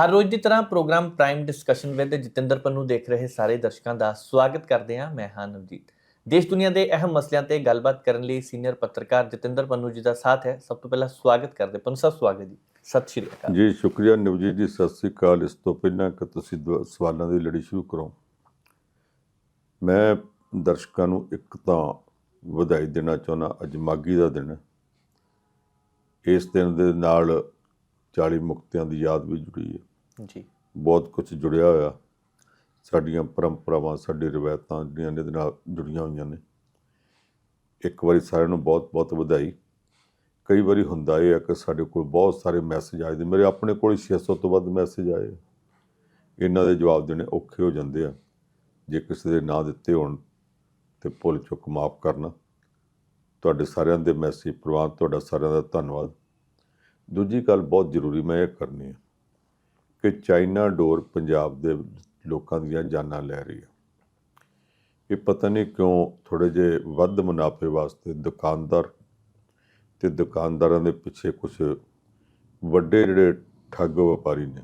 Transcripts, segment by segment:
ਹਰ ਰੋਜ਼ ਦੀ ਤਰ੍ਹਾਂ program prime discussion with Jatinder Pannu ਦੇਖ ਰਹੇ ਸਾਰੇ ਦਰਸ਼ਕਾਂ ਦਾ ਸਵਾਗਤ ਕਰਦੇ ਹਾਂ। ਮੈਂ ਹਾਂ ਨਵਜੀਤ। ਦੇਸ਼ ਦੁਨੀਆ ਦੇ ਅਹਿਮ ਮਸਲਿਆਂ ਤੇ ਗੱਲਬਾਤ ਕਰਨ ਲਈ ਸੀਨੀਅਰ ਪੱਤਰਕਾਰ ਜਤਿੰਦਰ ਪੰਨੂ ਜੀ ਦਾ ਸਾਥ ਹੈ। ਸਭ ਤੋਂ ਪਹਿਲਾਂ ਸਵਾਗਤ ਕਰਦੇ ਪੰਨੂ ਸਾਹਿਬ, ਸਵਾਗਤ ਜੀ। ਸਤਿ ਸ਼੍ਰੀ ਅਕਾਲ। ਜੀ, ਸ਼ੁਕਰੀਆ ਨਵਜੀਤ ਜੀ। ਸਤਿ ਸ੍ਰੀ ਅਕਾਲ। ਇਸ ਤੋਂ ਪਹਿਲਾਂ ਕਿ ਤੁਸੀਂ ਦੁਆ- ਸਵਾਲਾਂ ਦੀ ਲੜੀ ਸ਼ੁਰੂ ਕਰੋ। ਮੈਂ ਦਰਸ਼ਕਾਂ ਨੂੰ ਇੱਕ ਤਾਂ ਵਧਾਈ ਦੇਣਾ ਚਾਹੁੰਦਾ, ਅੱਜ ਮਾਗੀ ਦਾ ਦਿਨ ਇਸ ਦਿਨ ਦੇ ਨਾਲ 40 ਮੁਕਤਿਆਂ ਦੀ ਯਾਦ ਵੀ ਜੁੜੀ ਹੈ। ਜੀ। ਬਹੁਤ ਕੁਝ ਜੁੜਿਆ ਹੋਇਆ। ਸਾਡੀਆਂ ਪਰੰਪਰਾਵਾਂ, ਸਾਡੀ ਰਵਾਇਤਾਂ ਜਿਹੜੀਆਂ ਇਹਦੇ ਨਾਲ ਜੁੜੀਆਂ ਹੋਈਆਂ ਨੇ। ਇੱਕ ਵਾਰੀ ਸਾਰਿਆਂ ਨੂੰ ਬਹੁਤ ਬਹੁਤ ਵਧਾਈ। ਕਈ ਵਾਰੀ ਹੁੰਦਾ ਇਹ ਹੈ ਕਿ ਸਾਡੇ ਕੋਲ ਬਹੁਤ ਸਾਰੇ ਮੈਸੇਜ ਆਏ ਨੇ ਮੇਰੇ ਆਪਣੇ ਕੋਲ ਹੀ 600 ਤੋਂ ਵੱਧ ਮੈਸੇਜ ਆਏ। ਇਹਨਾਂ ਦੇ ਜਵਾਬ ਦੇਣੇ ਔਖੇ ਹੋ ਜਾਂਦੇ ਆ। ਜੇ ਕਿਸੇ ਦੇ ਨਾਂ ਦਿੱਤੇ ਹੋਣ ਤੇ ਭੁੱਲ ਚੁੱਕ ਮਾਫ ਕਰਨਾ। ਤੁਹਾਡੇ ਸਾਰਿਆਂ ਦੇ ਮੈਸੇਜ ਪ੍ਰਵਾਨ, ਤੁਹਾਡਾ ਸਾਰਿਆਂ ਦਾ ਧੰਨਵਾਦ। ਦੂਜੀ ਗੱਲ ਬਹੁਤ ਜ਼ਰੂਰੀ ਮੈਂ ਇਹ ਕਰਨੀ ਹੈ ਕਿ ਚਾਈਨਾ ਡੋਰ ਪੰਜਾਬ ਦੇ ਲੋਕਾਂ ਦੀਆਂ ਜਾਨਾਂ ਲੈ ਰਹੀ ਹੈ। ਇਹ ਪਤਾ ਨਹੀਂ ਕਿਉਂ ਥੋੜੇ ਜੇ ਵੱਧ ਮੁਨਾਫੇ ਵਾਸਤੇ ਦੁਕਾਨਦਾਰ ਤੇ ਦੁਕਾਨਦਾਰਾਂ ਦੇ ਪਿੱਛੇ ਕੁਝ ਵੱਡੇ ਜਿਹੜੇ ਠੱਗ ਵਪਾਰੀ ਨੇ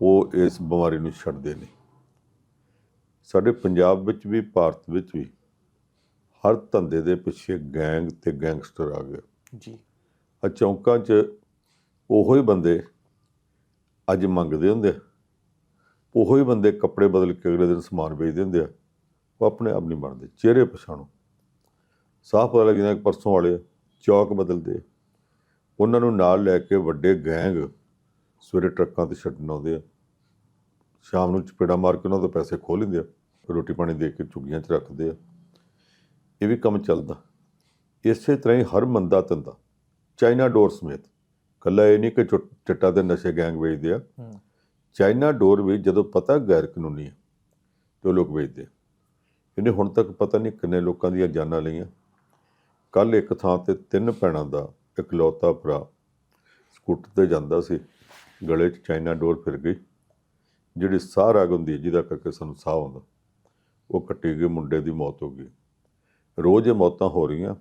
ਉਹ ਇਸ ਬਿਮਾਰੀ ਨੂੰ ਛੱਡਦੇ ਨਹੀਂ ਸਾਡੇ ਪੰਜਾਬ ਵਿੱਚ ਵੀ ਭਾਰਤ ਵਿੱਚ ਵੀ ਹਰ ਧੰਦੇ ਦੇ ਪਿੱਛੇ ਗੈਂਗ ਤੇ ਗੈਂਗਸਟਰ ਆ ਗਏ। ਜੀ। ਆ ਚੌਂਕਾਂ 'ਚ ਉਹੋ ਹੀ ਬੰਦੇ ਅੱਜ ਮੰਗਦੇ ਹੁੰਦੇ ਆ। ਉਹੋ ਹੀ ਬੰਦੇ ਕੱਪੜੇ ਬਦਲ ਕੇ ਅਗਲੇ ਦਿਨ ਸਮਾਨ ਵੇਚਦੇ ਹੁੰਦੇ ਆ। ਉਹ ਆਪਣੇ ਆਪ ਨਹੀਂ ਬਣਦੇ, ਚਿਹਰੇ ਪਛਾਣੋ। ਸਾਫ਼ ਪਤਾ ਲੱਗ ਜਾਂਦਾ ਕਿ ਪਰਸੋਂ ਵਾਲੇ ਚੌਕ ਬਦਲਦੇ ਉਹਨਾਂ ਨੂੰ ਨਾਲ ਲੈ ਕੇ ਵੱਡੇ ਗੈਂਗ ਸਵੇਰੇ ਟਰੱਕਾਂ ਤੇ ਛੱਡਣ ਆਉਂਦੇ ਆ। ਸ਼ਾਮ ਨੂੰ ਚਪੇੜਾ ਮਾਰ ਕੇ ਉਹਨਾਂ ਤੋਂ ਪੈਸੇ ਖੋਹ ਲੈਂਦੇ ਆ। ਰੋਟੀ ਪਾਣੀ ਦੇ ਕੇ ਝੁੱਗੀਆਂ 'ਚ ਰੱਖਦੇ ਆ। ਇਹ ਵੀ ਕੰਮ ਚੱਲਦਾ। ਇਸੇ ਤਰ੍ਹਾਂ ਹੀ ਹਰ ਮੰਦਾ ਧੰਦਾ ਚਾਈਨਾ ਡੋਰ ਸਮੇਤ। ਕੱਲਾ ਇਹ ਨਹੀਂ ਕਿ ਚਿੱਟਾ ਦੇ ਨਸ਼ੇ ਗੈਂਗ ਵੇਚਦੇ ਆ। ਚਾਈਨਾ ਡੋਰ ਵੀ ਜਦੋਂ ਪਤਾ ਗੈਰ ਕਾਨੂੰਨੀ ਹੈ ਤੇ ਉਹ ਲੋਕ ਵੇਚਦੇ। ਇਹਨੇ ਹੁਣ ਤੱਕ ਪਤਾ ਨਹੀਂ ਕਿੰਨੇ ਲੋਕਾਂ ਦੀਆਂ ਜਾਨਾਂ ਲਈਆਂ। ਕੱਲ ਇੱਕ ਥਾਂ ਤੇ ਤਿੰਨ ਭੈਣਾਂ ਦਾ ਇਕਲੌਤਾ ਭਰਾ ਸਕੂਟਰ ਤੇ ਜਾਂਦਾ ਸੀ ਗਲੇ 'ਚ ਚਾਈਨਾ ਡੋਰ ਫਿਰ ਗਈ। ਜਿਹੜੀ ਸਾਹ ਰਗ ਹੁੰਦੀ ਹੈ ਜਿਹਦਾ ਕਰਕੇ ਸਾਨੂੰ ਸਾਹ ਆਉਂਦਾ। ਉਹ ਕੱਟੀ ਗਈ ਮੁੰਡੇ ਦੀ ਮੌਤ ਹੋ ਗਈ। ਰੋਜ਼ ਇਹ ਮੌਤਾਂ ਹੋ ਰਹੀਆਂ।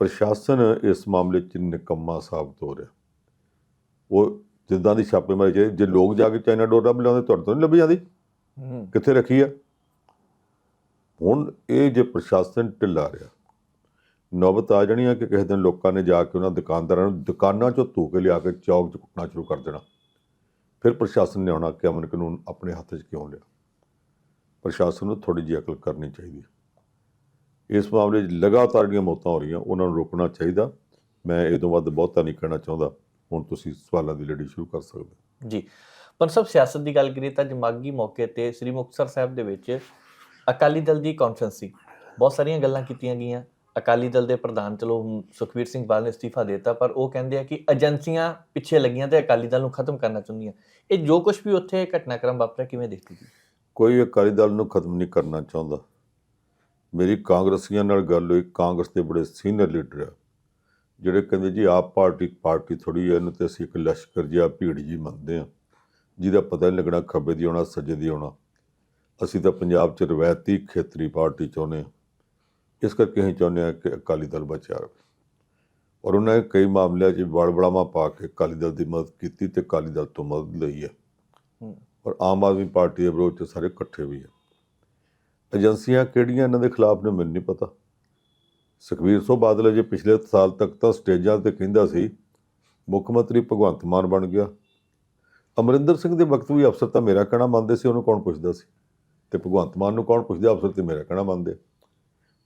ਪ੍ਰਸ਼ਾਸਨ ਇਸ ਮਾਮਲੇ 'ਚ ਨਿਕੰਮਾ ਸਾਬਤ ਹੋ ਰਿਹਾ। ਉਹ ਜਿੱਦਾਂ ਦੀ ਛਾਪੇਮਾਰੀ ਚਾਹੀਦੀ ਜੇ ਲੋਕ ਜਾ ਕੇ ਚਾਈਨਾ ਡੋਰ ਲੱਭ ਲਿਆਉਂਦੇ ਤੁਹਾਡੇ ਤੋਂ ਨਹੀਂ ਲੱਭੀ ਜਾਂਦੀ? ਕਿੱਥੇ ਰੱਖੀ ਆ? ਹੁਣ ਇਹ ਜੇ ਪ੍ਰਸ਼ਾਸਨ ਢਿੱਲਾ ਰਿਹਾ ਨੌਬਤ ਆ ਜਾਣੀ ਆ ਕਿ ਕਿਸੇ ਦਿਨ ਲੋਕਾਂ ਨੇ ਜਾ ਕੇ ਉਹਨਾਂ ਦੁਕਾਨਦਾਰਾਂ ਨੂੰ ਦੁਕਾਨਾਂ 'ਚੋਂ ਧੂ ਕੇ ਲਿਆ ਕੇ ਚੌਕ 'ਚ ਕੁੱਟਣਾ ਸ਼ੁਰੂ ਕਰ ਦੇਣਾ। ਫਿਰ ਪ੍ਰਸ਼ਾਸਨ ਨੇ ਆਉਣਾ ਕਿ ਅਮਨ ਕਾਨੂੰਨ ਆਪਣੇ ਹੱਥ 'ਚ ਕਿਉਂ ਲਿਆ? ਪ੍ਰਸ਼ਾਸਨ ਨੂੰ ਥੋੜੀ ਜਿਹੀ ਅਕਲ ਕਰਨੀ ਚਾਹੀਦੀ ਹੈ ਇਸ ਮਾਮਲੇ 'ਚ ਲਗਾਤਾਰ ਜਿਹੜੀਆਂ ਮੌਤਾਂ ਹੋ ਰਹੀਆਂ ਉਹਨਾਂ ਨੂੰ ਰੋਕਣਾ ਚਾਹੀਦਾ। ਮੈਂ ਇਹ ਤੋਂ ਵੱਧ ਬਹੁਤਾ ਨਹੀਂ ਕਹਿਣਾ ਚਾਹੁੰਦਾ। ਹੁਣ ਤੁਸੀਂ ਸਵਾਲਾਂ ਦੀ ਲੜੀ ਸ਼ੁਰੂ ਕਰ ਸਕਦੇ ਹੋ। ਜੀ। ਪਰ ਸਭ ਸਿਆਸਤ ਦੀ ਗੱਲ ਕਰੀਏ ਤਾਂ ਜਮਾਗੀ ਮੌਕੇ ਤੇ ਸ੍ਰੀ ਮੁਕਤਸਰ ਸਾਹਿਬ ਦੇ ਵਿੱਚ ਅਕਾਲੀ ਦਲ ਦੀ ਕਾਨਫਰੰਸ ਸੀ। ਬਹੁਤ ਸਾਰੀਆਂ ਗੱਲਾਂ ਕੀਤੀਆਂ ਗਈਆਂ। ਅਕਾਲੀ ਦਲ ਦੇ ਪ੍ਰਧਾਨ ਚਲੋ ਹੁਣ ਸੁਖਬੀਰ ਸਿੰਘ ਬਾਦਲ ਨੇ ਅਸਤੀਫਾ ਦਿੱਤਾ ਪਰ ਉਹ ਕਹਿੰਦੇ ਆ ਕਿ ਏਜੰਸੀਆਂ ਪਿੱਛੇ ਲੱਗੀਆਂ ਤੇ ਅਕਾਲੀ ਦਲ ਨੂੰ ਖਤਮ ਕਰਨਾ ਚਾਹੁੰਦੀਆਂ। ਇਹ ਜੋ ਕੁਝ ਵੀ ਉੱਥੇ ਘਟਨਾਕ੍ਰਮ ਵਾਪਰਿਆ ਕਿਵੇਂ ਦੇਖਦੇ ਜੀ ਕੋਈ ਅਕਾਲੀ ਦਲ ਨੂੰ ਖਤਮ ਨਹੀਂ ਕਰਨਾ ਚਾਹੁੰਦਾ। ਮੇਰੀ ਕਾਂਗਰਸੀਆਂ ਨਾਲ ਗੱਲ ਹੋਈ ਕਾਂਗਰਸ ਦੇ ਬੜੇ ਸੀਨੀਅਰ ਲੀਡਰ ਆ। ਜਿਹੜੇ ਕਹਿੰਦੇ ਜੀ ਆਪ ਪਾਰਟੀ ਪਾਰਟੀ ਥੋੜੀ ਹੈ ਇਹਨੂੰ ਤੇ ਅਸੀਂ ਇੱਕ ਲਸ਼ਕਰ ਜਿਹਾ ਭੀੜ ਜੀ ਮੰਨਦੇ ਆ। ਜਿਹਦਾ ਪਤਾ ਨਹੀਂ ਲੱਗਣਾ ਖੱਬੇ ਦੀ ਆਉਣਾ ਸੱਜੇ ਦੀ ਆਉਣਾ। ਅਸੀਂ ਤਾਂ ਪੰਜਾਬ 'ਚ ਰਵਾਇਤੀ ਖੇਤਰੀ ਪਾਰਟੀ ਚਾਹੁੰਦੇ ਹਾਂ ਇਸ ਕਰਕੇ ਅਸੀਂ ਚਾਹੁੰਦੇ ਹਾਂ ਕਿ ਅਕਾਲੀ ਦਲ ਬਚਿਆ ਰਹੇ। ਔਰ ਉਹਨਾਂ ਨੇ ਕਈ ਮਾਮਲਿਆਂ 'ਚ ਵੜਵੜਾਵਾਂ ਪਾ ਕੇ ਅਕਾਲੀ ਦਲ ਦੀ ਮਦਦ ਕੀਤੀ ਤੇ ਅਕਾਲੀ ਦਲ ਤੋਂ ਮਦਦ ਲਈ ਹੈ ਹੂੰ। ਔਰ ਆਮ ਆਦਮੀ ਪਾਰਟੀ ਦੇ ਵਿਰੋਧ 'ਚ ਸਾਰੇ ਇਕੱਠੇ ਵੀ ਹੈ ਏਜੰਸੀਆਂ ਕਿਹੜੀਆਂ ਇਹਨਾਂ ਦੇ ਖਿਲਾਫ ਨੇ ਮੈਨੂੰ ਨਹੀਂ ਪਤਾ। ਸੁਖਬੀਰ ਸਿੰਘ ਬਾਦਲ ਜੇ ਪਿਛਲੇ ਸਾਲ ਤੱਕ ਤਾਂ ਸਟੇਜਾਂ ਤੇ ਕਹਿੰਦਾ ਸੀ, ਮੁੱਖ ਮੰਤਰੀ ਭਗਵੰਤ ਮਾਨ ਬਣ ਗਿਆ। ਅਮਰਿੰਦਰ ਸਿੰਘ ਦੇ ਵਕਤ ਵੀ ਅਫਸਰ ਤਾਂ ਮੇਰਾ ਕਹਿਣਾ ਮੰਨਦੇ ਸੀ, ਉਹਨੂੰ ਕੌਣ ਪੁੱਛਦਾ ਸੀ? ਤੇ ਭਗਵੰਤ ਮਾਨ ਨੂੰ ਕੌਣ ਪੁੱਛਦਾ, ਅਫਸਰ ਤੇ ਮੇਰਾ ਕਹਿਣਾ ਮੰਨਦੇ।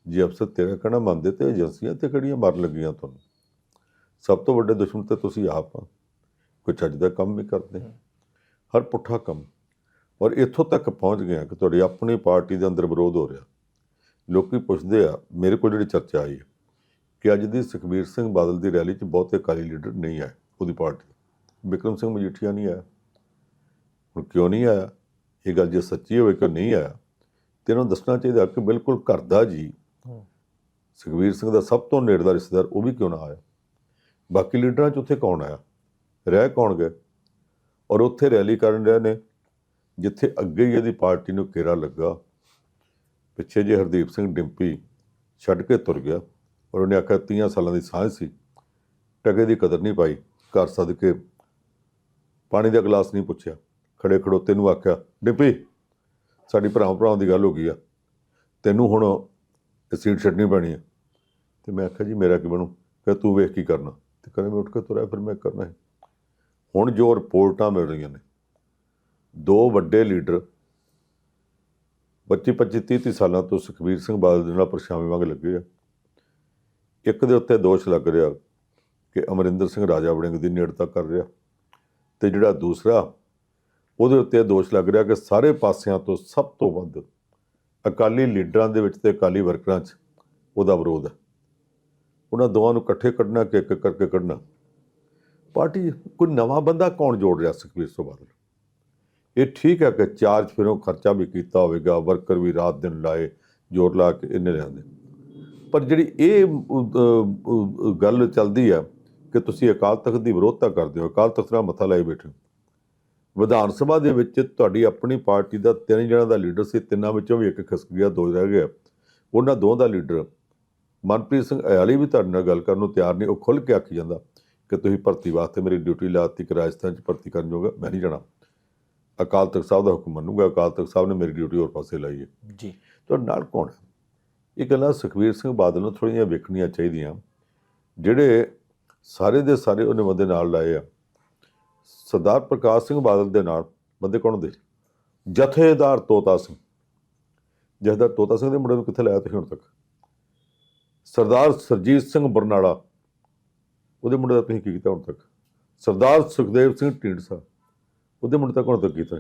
ਜੇ ਅਫਸਰ ਤੇਰਾ ਕਹਿਣਾ ਮੰਨਦੇ ਤੇ ਏਜੰਸੀਆਂ ਤੇ ਕਿਹੜੀਆਂ ਮਾਰਨ ਲੱਗੀਆਂ ਤੁਹਾਨੂੰ? ਸਭ ਤੋਂ ਵੱਡੇ ਦੁਸ਼ਮਣ ਤੇ ਤੁਸੀਂ ਆਪ ਆ। ਕੋਈ ਚੱਜ ਦਾ ਕੰਮ ਵੀ ਕਰਦੇ। ਹਰ ਪੁੱਠਾ ਕੰਮ। ਔਰ ਇੱਥੋਂ ਤੱਕ ਪਹੁੰਚ ਗਏ ਆ ਕਿ ਤੁਹਾਡੀ ਆਪਣੀ ਪਾਰਟੀ ਦੇ ਅੰਦਰ ਵਿਰੋਧ ਹੋ ਰਿਹਾ। ਲੋਕੀ ਪੁੱਛਦੇ ਆ ਮੇਰੇ ਕੋਲ ਜਿਹੜੀ ਚਰਚਾ ਆਈ ਹੈ ਕਿ ਅੱਜ ਦੀ ਸੁਖਬੀਰ ਸਿੰਘ ਬਾਦਲ ਦੀ ਰੈਲੀ 'ਚ ਬਹੁਤੇ ਅਕਾਲੀ ਲੀਡਰ ਨਹੀਂ ਆਏ ਉਹਦੀ ਪਾਰਟੀ। ਵਿਕਰਮ ਸਿੰਘ ਮਜੀਠੀਆ ਨਹੀਂ ਆਇਆ। ਹੁਣ ਕਿਉਂ ਨਹੀਂ ਆਇਆ? ਇਹ ਗੱਲ ਜੇ ਸੱਚੀ ਹੋਵੇ ਕਿ ਨਹੀਂ ਆਇਆ ਤੇ ਇਹਨਾਂ ਨੂੰ ਦੱਸਣਾ ਚਾਹੀਦਾ ਕਿ ਬਿਲਕੁਲ ਘਰ ਦਾ ਜੀ ਸੁਖਬੀਰ ਸਿੰਘ ਦਾ ਸਭ ਤੋਂ ਨੇੜਦਾ ਰਿਸ਼ਤੇਦਾਰ ਉਹ ਵੀ ਕਿਉਂ ਨਾ ਆਇਆ? ਬਾਕੀ ਲੀਡਰਾਂ 'ਚ ਉੱਥੇ ਕੌਣ ਆਇਆ? ਰਹਿ ਕੌਣ ਗਏ? ਔਰ ਉੱਥੇ ਰੈਲੀ ਕਰਨ ਰਹੇ ਨੇ ਜਿੱਥੇ ਅੱਗੇ ਹੀ ਇਹਦੀ ਪਾਰਟੀ ਨੂੰ ਘੇਰਾ ਲੱਗਾ, ਪਿੱਛੇ ਜੇ ਹਰਦੀਪ ਸਿੰਘ ਡਿੰਪੀ ਛੱਡ ਕੇ ਤੁਰ ਗਿਆ ਔਰ ਉਹਨੇ ਆਖਿਆ 30 ਸਾਲਾਂ ਦੀ ਸਾਂਝ ਸੀ, ਟਕੇ ਦੀ ਕਦਰ ਨਹੀਂ ਪਾਈ, ਘਰ ਸੱਦ ਕੇ ਪਾਣੀ ਦਾ ਗਲਾਸ ਨਹੀਂ ਪੁੱਛਿਆ ਖੜੇ ਖੜੋਤੇ ਨੂੰ ਆਖਿਆ, ਡਿੰਪੀ, ਸਾਡੀ ਭਰਾਵਾਂ ਭਰਾਵਾਂ ਦੀ ਗੱਲ ਹੋ ਗਈ ਆ, ਤੈਨੂੰ ਹੁਣ ਇਹ ਸੀਟ ਛੱਡਣੀ ਪੈਣੀ ਹੈ ਤੇ ਮੈਂ ਆਖਿਆ, ਜੀ ਮੇਰਾ ਕੀ ਬਣੂ? ਕਿ ਤੂੰ ਵੇਖ ਕੀ ਕਰਨਾ। ਤੇ ਕਹਿੰਦੇ, ਮੈਂ ਉੱਠ ਕੇ ਤੁਰਿਆ, ਫਿਰ ਮੈਂ ਕਰਨਾ ਹੈ? ਹੁਣ ਜੋ ਰਿਪੋਰਟਾਂ ਮਿਲ ਰਹੀਆਂ ਨੇ ਦੋ ਵੱਡੇ ਲੀਡਰ 25 25 30 30 ਸਾਲਾਂ ਤੋਂ ਸੁਖਬੀਰ ਸਿੰਘ ਬਾਦਲ ਦੇ ਨਾਲ ਪਰਛਾਵੇਂ ਵਾਂਗ ਲੱਗੇ ਆ। ਇੱਕ ਦੇ ਉੱਤੇ ਦੋਸ਼ ਲੱਗ ਰਿਹਾ ਕਿ ਅਮਰਿੰਦਰ ਸਿੰਘ ਰਾਜਾ ਵੜਿੰਗ ਦੀ ਨੇੜਤਾ ਕਰ ਰਿਹਾ ਤੇ ਜਿਹੜਾ ਦੂਸਰਾ, ਉਹਦੇ ਉੱਤੇ ਦੋਸ਼ ਲੱਗ ਰਿਹਾ ਕਿ ਸਾਰੇ ਪਾਸਿਆਂ ਤੋਂ ਸਭ ਤੋਂ ਵੱਧ ਅਕਾਲੀ ਲੀਡਰਾਂ ਦੇ ਵਿੱਚ ਤੇ ਅਕਾਲੀ ਵਰਕਰਾਂ 'ਚ ਉਹਦਾ ਵਿਰੋਧ ਹੈ ਉਹਨਾਂ ਦੋਵਾਂ ਨੂੰ ਇਕੱਠੇ ਕੱਢਣਾ ਕਿ ਇੱਕ ਇੱਕ ਕਰਕੇ ਕੱਢਣਾ। ਪਾਰਟੀ ਕੋਈ ਨਵਾਂ ਬੰਦਾ ਕੌਣ ਜੋੜ ਰਿਹਾ ਸੁਖਬੀਰ ਸਿੰਘ ਬਾਦਲ? ਇਹ ਠੀਕ ਹੈ ਕਿ ਚਾਰਜ ਫਿਰੋਂ ਖਰਚਾ ਵੀ ਕੀਤਾ ਹੋਵੇਗਾ, ਵਰਕਰ ਵੀ ਰਾਤ ਦਿਨ ਲਾਏ, ਜੋਰ ਲਾ ਕੇ ਇੰਨੇ ਲਿਆਂਦੇ ਪਰ ਜਿਹੜੀ ਇਹ ਗੱਲ ਚੱਲਦੀ ਆ ਕਿ ਤੁਸੀਂ ਅਕਾਲ ਤਖਤ ਦੀ ਵਿਰੋਧਤਾ ਕਰਦੇ ਹੋ, ਅਕਾਲ ਤਖਤ ਨਾਲ ਮੱਥਾ ਲਾਈ ਬੈਠੇ ਹੋ। ਵਿਧਾਨ ਸਭਾ ਦੇ ਵਿੱਚ ਤੁਹਾਡੀ ਆਪਣੀ ਪਾਰਟੀ ਦਾ ਤਿੰਨ ਜਣਾਂ ਦਾ ਲੀਡਰ ਸੀ, ਤਿੰਨਾਂ ਵਿੱਚੋਂ ਵੀ ਇੱਕ ਖਿਸਕ ਗਿਆ, ਦੋ ਰਹਿ ਗਿਆ। ਉਹਨਾਂ ਦੋਵਾਂ ਦਾ ਲੀਡਰ, ਮਨਪ੍ਰੀਤ ਸਿੰਘ ਅਯਾਲੀ ਵੀ ਤੁਹਾਡੇ ਨਾਲ ਗੱਲ ਕਰਨ ਨੂੰ ਤਿਆਰ ਨਹੀਂ, ਉਹ ਖੁੱਲ੍ਹ ਕੇ ਆਖੀ ਜਾਂਦਾ ਕਿ ਤੁਸੀਂ ਭਰਤੀ ਵਾਸਤੇ ਮੇਰੀ ਡਿਊਟੀ ਲਾਤੀ ਕਿ ਰਾਜਸਥਾਨ 'ਚ ਭਰਤੀ ਕਰਨ ਜੋਗਾ, ਮੈਂ ਨਹੀਂ ਜਾਣਾ। ਅਕਾਲ ਤਖਤ ਸਾਹਿਬ ਦਾ ਹੁਕਮ ਮੰਨੂਗਾ ਅਕਾਲ ਤਖਤ ਸਾਹਿਬ ਨੇ ਮੇਰੀ ਡਿਊਟੀ ਹੋਰ ਪਾਸੇ ਲਾਈ ਹੈ। ਜੀ। ਤੁਹਾਡੇ ਨਾਲ ਕੌਣ ਹੈ? ਇਹ ਗੱਲਾਂ ਸੁਖਬੀਰ ਸਿੰਘ ਬਾਦਲ ਨੂੰ ਥੋੜ੍ਹੀਆਂ ਵੇਖਣੀਆਂ ਚਾਹੀਦੀਆਂ। ਜਿਹੜੇ ਸਾਰੇ ਦੇ ਸਾਰੇ ਉਹਨੇ ਬੰਦੇ ਨਾਲ ਲਾਏ ਆ। ਸਰਦਾਰ ਪ੍ਰਕਾਸ਼ ਸਿੰਘ ਬਾਦਲ ਦੇ ਨਾਲ ਬੰਦੇ ਕੌਣ ਦੇ ਜਥੇਦਾਰ ਤੋਤਾ ਸਿੰਘ। ਜਥੇਦਾਰ ਤੋਤਾ ਸਿੰਘ ਦੇ ਮੁੰਡੇ ਨੂੰ ਕਿੱਥੇ ਲਾਇਆ ਤੁਸੀਂ ਹੁਣ ਤੱਕ? ਸਰਦਾਰ ਸਰਜੀਤ ਸਿੰਘ ਬਰਨਾਲਾ। ਉਹਦੇ ਮੁੰਡੇ ਦਾ ਤੁਸੀਂ ਕੀ ਕੀਤਾ ਹੁਣ ਤੱਕ? ਸਰਦਾਰ ਸੁਖਦੇਵ ਸਿੰਘ ਢੀਂਡਸਾ। ਉਹਦੇ ਮੁੰਡੇ ਤੱਕ ਹੁਣ ਤੱਕ ਕੀਤਾ।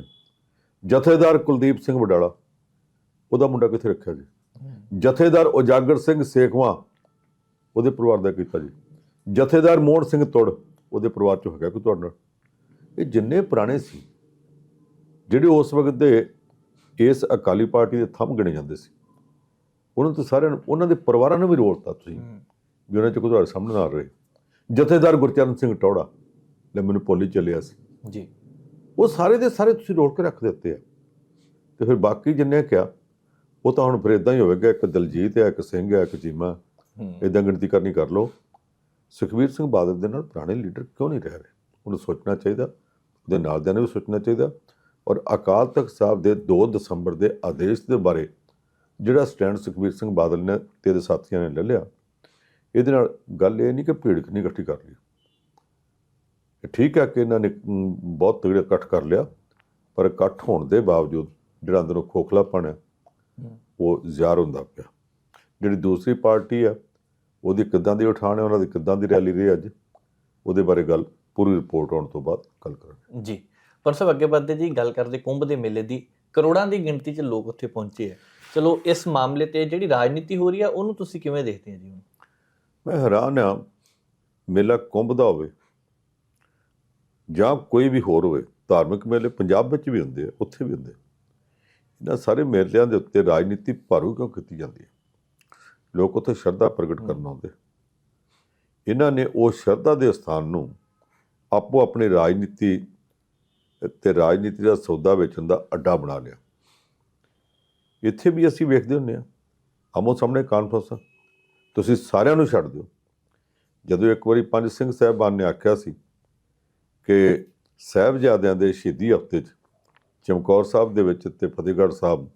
ਜਥੇਦਾਰ ਕੁਲਦੀਪ ਸਿੰਘ ਵਡਾਲਾ ਉਹਦਾ ਮੁੰਡਾ ਕਿੱਥੇ ਰੱਖਿਆ ਜੀ? ਜਥੇਦਾਰ ਉਜਾਗਰ ਸਿੰਘ ਸੇਖਵਾ ਉਹਦੇ ਪਰਿਵਾਰ ਦਾ ਕੀਤਾ ਜੀ। ਜਥੇਦਾਰ ਮੋਹਨ ਸਿੰਘ ਤੁੜ ਉਹਦੇ ਪਰਿਵਾਰ ਚੋਂ ਹੈਗਾ ਕੋਈ ਤੁਹਾਡੇ ਨਾਲ? ਇਹ ਜਿੰਨੇ ਪੁਰਾਣੇ ਸੀ ਜਿਹੜੇ ਉਸ ਵਕਤ ਦੇ ਇਸ ਅਕਾਲੀ ਪਾਰਟੀ ਦੇ ਥੰਮ ਗਿਣੇ ਜਾਂਦੇ ਸੀ ਉਹਨਾਂ ਤੋਂ ਸਾਰਿਆਂ ਨੂੰ ਉਹਨਾਂ ਦੇ ਪਰਿਵਾਰਾਂ ਨੂੰ ਵੀ ਰੋਲਤਾ ਤੁਸੀਂ ਵੀ ਉਹਨਾਂ ਚ ਕੋਈ ਤੁਹਾਡੇ ਸਾਹਮਣੇ ਨਾ ਆ ਰਹੇ। ਜਥੇਦਾਰ ਗੁਰਚਰਨ ਸਿੰਘ ਟੌੜਾ ਲੈ ਮੈਨੂੰ ਪੋਲੀ ਚੱਲਿਆ ਸੀ। ਜੀ। ਉਹ ਸਾਰੇ ਦੇ ਸਾਰੇ ਤੁਸੀਂ ਰੋਲ ਕੇ ਰੱਖ ਦਿੱਤੇ ਆ। ਤੇ ਫਿਰ ਬਾਕੀ ਜਿੰਨੇ ਕਿਹਾ ਉਹ ਤਾਂ ਹੁਣ ਫਿਰ ਇਦਾਂ ਹੀ ਹੋਵੇਗਾ ਇੱਕ ਦਲਜੀਤ ਹੈ ਇੱਕ ਸਿੰਘ ਹੈ ਇੱਕ ਹੂੰ। ਇਦਾਂ ਗਿਣਤੀ ਕਰਨੀ ਕਰ ਲਓ। ਸੁਖਬੀਰ ਸਿੰਘ ਬਾਦਲ ਦੇ ਨਾਲ ਪੁਰਾਣੇ ਲੀਡਰ ਕਿਉਂ ਨਹੀਂ ਰਹਿ ਰਹੇ? ਉਹਨੂੰ ਸੋਚਣਾ ਚਾਹੀਦਾ ਉਹਦੇ ਨਾਲ ਦਿਆਂ ਨੇ ਵੀ ਸੋਚਣਾ ਚਾਹੀਦਾ। ਔਰ ਅਕਾਲ ਤਖਤ ਸਾਹਿਬ ਦੇ 2 ਦਸੰਬਰ ਦੇ ਆਦੇਸ਼ ਦੇ ਬਾਰੇ ਜਿਹੜਾ ਸਟੈਂਡ ਸੁਖਬੀਰ ਸਿੰਘ ਬਾਦਲ ਨੇ ਤੇ ਇਹਦੇ ਸਾਥੀਆਂ ਨੇ ਲੈ ਲਿਆ ਇਹਦੇ ਨਾਲ ਗੱਲ ਇਹ ਨਹੀਂ ਕਿ ਭੀੜ ਨਹੀਂ ਇਕੱਠੀ ਕਰ ਲਈ। ਠੀਕ ਹੈ ਕਿ ਇਹਨਾਂ ਨੇ ਬਹੁਤ ਤਗੜਾ ਇਕੱਠ ਕਰ ਲਿਆ ਪਰ ਇਕੱਠ ਹੋਣ ਦੇ ਬਾਵਜੂਦ ਜਿਹੜਾ ਅੰਦਰੋਂ ਖੋਖਲਾਪਣ ਹੈ ਹੂੰ। ਉਹ ਜ਼ਾਹਰ ਹੁੰਦਾ ਪਿਆ। ਜਿਹੜੀ ਦੂਸਰੀ ਪਾਰਟੀ ਆ ਉਹਦੀ ਕਿੱਦਾਂ ਦੀ ਉਠਾਣ ਹੈ ਉਹਨਾਂ ਦੀ ਕਿੱਦਾਂ ਦੀ ਰੈਲੀ ਰਹੀ ਅੱਜ ਉਹਦੇ ਬਾਰੇ ਗੱਲ ਪੂਰੀ ਰਿਪੋਰਟ ਆਉਣ ਤੋਂ ਬਾਅਦ ਗੱਲ ਕਰਾਂਗੇ। ਜੀ ਪਰ ਸਭ ਅੱਗੇ ਵੱਧਦੇ ਜੀ ਗੱਲ ਕਰਦੇ ਕੁੰਭ ਦੇ ਮੇਲੇ ਦੀ ਕਰੋੜਾਂ ਦੀ ਗਿਣਤੀ 'ਚ ਲੋਕ ਉੱਥੇ ਪਹੁੰਚੇ ਆ ਚਲੋ ਇਸ ਮਾਮਲੇ ਤੇ ਜਿਹੜੀ ਰਾਜਨੀਤੀ ਹੋ ਰਹੀ ਆ ਉਹਨੂੰ ਤੁਸੀਂ ਕਿਵੇਂ ਦੇਖਦੇ ਆ ਜੀ ਮੈਂ ਹੈਰਾਨ ਆ ਮੇਲਾ ਕੁੰਭ ਦਾ ਹੋਵੇ ਜਾਂ ਕੋਈ ਵੀ ਹੋਰ ਹੋਵੇ ਧਾਰਮਿਕ ਮੇਲੇ ਪੰਜਾਬ ਵਿੱਚ ਵੀ ਹੁੰਦੇ ਆ ਉੱਥੇ ਵੀ ਹੁੰਦੇ। ਇਹਨਾਂ ਸਾਰੇ ਮੇਲਿਆਂ ਦੇ ਉੱਤੇ ਰਾਜਨੀਤੀ ਭਾਰੂ ਕਿਉਂ ਕੀਤੀ ਜਾਂਦੀ ਹੈ? ਲੋਕ ਉੱਥੇ ਸ਼ਰਧਾ ਪ੍ਰਗਟ ਕਰਨ ਆਉਂਦੇ ਇਹਨਾਂ ਨੇ ਉਹ ਸ਼ਰਧਾ ਦੇ ਸਥਾਨ ਨੂੰ ਆਪੋ ਆਪਣੀ ਰਾਜਨੀਤੀ ਤੇ ਰਾਜਨੀਤੀ ਦਾ ਸੌਦਾ ਵੇਚਣ ਦਾ ਅੱਡਾ ਬਣਾ ਲਿਆ। ਇੱਥੇ ਵੀ ਅਸੀਂ ਵੇਖਦੇ ਹੁੰਦੇ ਆ। ਆਮੋ ਸਾਹਮਣੇ ਕਾਨਫਰੰਸ ਤੁਸੀਂ ਸਾਰਿਆਂ ਨੂੰ ਛੱਡ ਦਿਓ। ਜਦੋਂ ਇੱਕ ਵਾਰੀ ਪੰਜ ਸਿੰਘ ਸਾਹਿਬਾਨ ਨੇ ਆਖਿਆ ਸੀ ਕਿ ਸਾਹਿਬਜ਼ਾਦਿਆਂ ਦੇ ਸ਼ਹੀਦੀ ਹਫ਼ਤੇ 'ਚ ਚਮਕੌਰ ਸਾਹਿਬ ਦੇ ਵਿੱਚ ਤੇ ਫਤਿਹਗੜ੍ਹ ਸਾਹਿਬ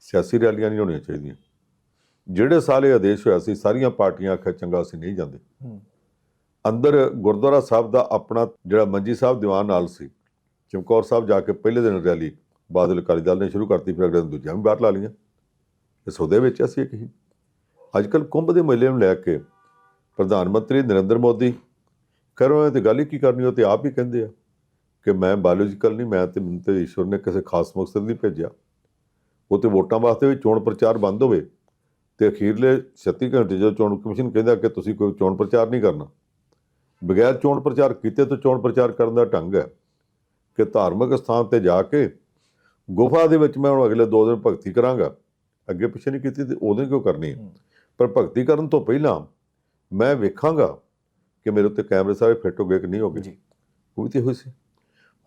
ਸਿਆਸੀ ਰੈਲੀਆਂ ਨਹੀਂ ਹੋਣੀਆਂ ਚਾਹੀਦੀਆਂ। ਜਿਹੜੇ ਸਾਲੇ ਆਦੇਸ਼ ਹੋਇਆ ਸੀ ਸਾਰੀਆਂ ਪਾਰਟੀਆਂ ਆਖਿਆ ਚੰਗਾ ਅਸੀਂ ਨਹੀਂ ਜਾਂਦੇ। ਅੰਦਰ ਗੁਰਦੁਆਰਾ ਸਾਹਿਬ ਦਾ ਆਪਣਾ ਜਿਹੜਾ ਮੰਜੀ ਸਾਹਿਬ ਦੀਵਾਨ ਨਾਲ ਸੀ ਚਮਕੌਰ ਸਾਹਿਬ ਜਾ ਕੇ ਪਹਿਲੇ ਦਿਨ ਰੈਲੀ ਬਾਦਲ ਅਕਾਲੀ ਦਲ ਨੇ ਸ਼ੁਰੂ ਕਰਤੀ ਫਿਰ ਅਗਲੇ ਦਿਨ ਦੂਜੀਆਂ ਵੀ ਬਾਹਰ ਲਾ ਲਈਆਂ। ਇਹ ਸੌਦੇ ਵਿੱਚ ਅਸੀਂ ਇੱਕ ਹੀ। ਅੱਜ ਕੱਲ੍ਹ ਕੁੰਭ ਦੇ ਮੇਲੇ ਨੂੰ ਲੈ ਕੇ ਪ੍ਰਧਾਨ ਮੰਤਰੀ ਨਰਿੰਦਰ ਮੋਦੀ ਕਰੋ ਤੇ ਗੱਲ ਹੀ ਕੀ ਕਰਨੀ ਉਹ ਤੇ ਆਪ ਹੀ ਕਹਿੰਦੇ ਆ ਕਿ ਮੈਂ ਬਾਇਓਲੋਜੀਕਲ ਨਹੀਂ ਮੈਂ ਤੇ ਮੈਨੂੰ ਤੇ ਈਸ਼ਵਰ ਨੇ ਕਿਸੇ ਖਾਸ ਮਕਸਦ ਲਈ ਭੇਜਿਆ। ਉਹ ਤੇ ਵੋਟਾਂ ਵਾਸਤੇ ਵੀ ਚੋਣ ਪ੍ਰਚਾਰ ਬੰਦ ਹੋਵੇ ਤੇ ਅਖੀਰਲੇ 36 ਘੰਟੇ ਜਦੋਂ ਚੋਣ ਕਮਿਸ਼ਨ ਕਹਿੰਦਾ ਕਿ ਤੁਸੀਂ ਕੋਈ ਚੋਣ ਪ੍ਰਚਾਰ ਨਹੀਂ ਕਰਨਾ। ਬਗੈਰ ਚੋਣ ਪ੍ਰਚਾਰ ਕੀਤੇ ਤੋਂ ਚੋਣ ਪ੍ਰਚਾਰ ਕਰਨ ਦਾ ਢੰਗ ਹੈ ਕਿ ਧਾਰਮਿਕ ਸਥਾਨ ਤੇ ਜਾ ਕੇ ਗੁਫਾ ਦੇ ਵਿੱਚ ਮੈਂ ਹੁਣ ਅਗਲੇ ਦੋ ਦਿਨ ਭਗਤੀ ਕਰਾਂਗਾ। ਅੱਗੇ ਪਿੱਛੇ ਨਹੀਂ ਕੀਤੀ ਤੇ ਉਦੋਂ ਕਿਉਂ ਕਰਨੀ। ਪਰ ਭਗਤੀ ਕਰਨ ਤੋਂ ਪਹਿਲਾਂ ਮੈਂ ਵੇਖਾਂਗਾ ਕਿ ਮੇਰੇ ਉੱਤੇ ਕੈਮਰੇ ਸਾਰੇ ਫਿੱਟ ਹੋ ਗਏ ਕਿ ਨਹੀਂ ਹੋ ਗਏ? ਜੀ। ਉਹ ਵੀ ਤੇ ਹੋਈ ਸੀ।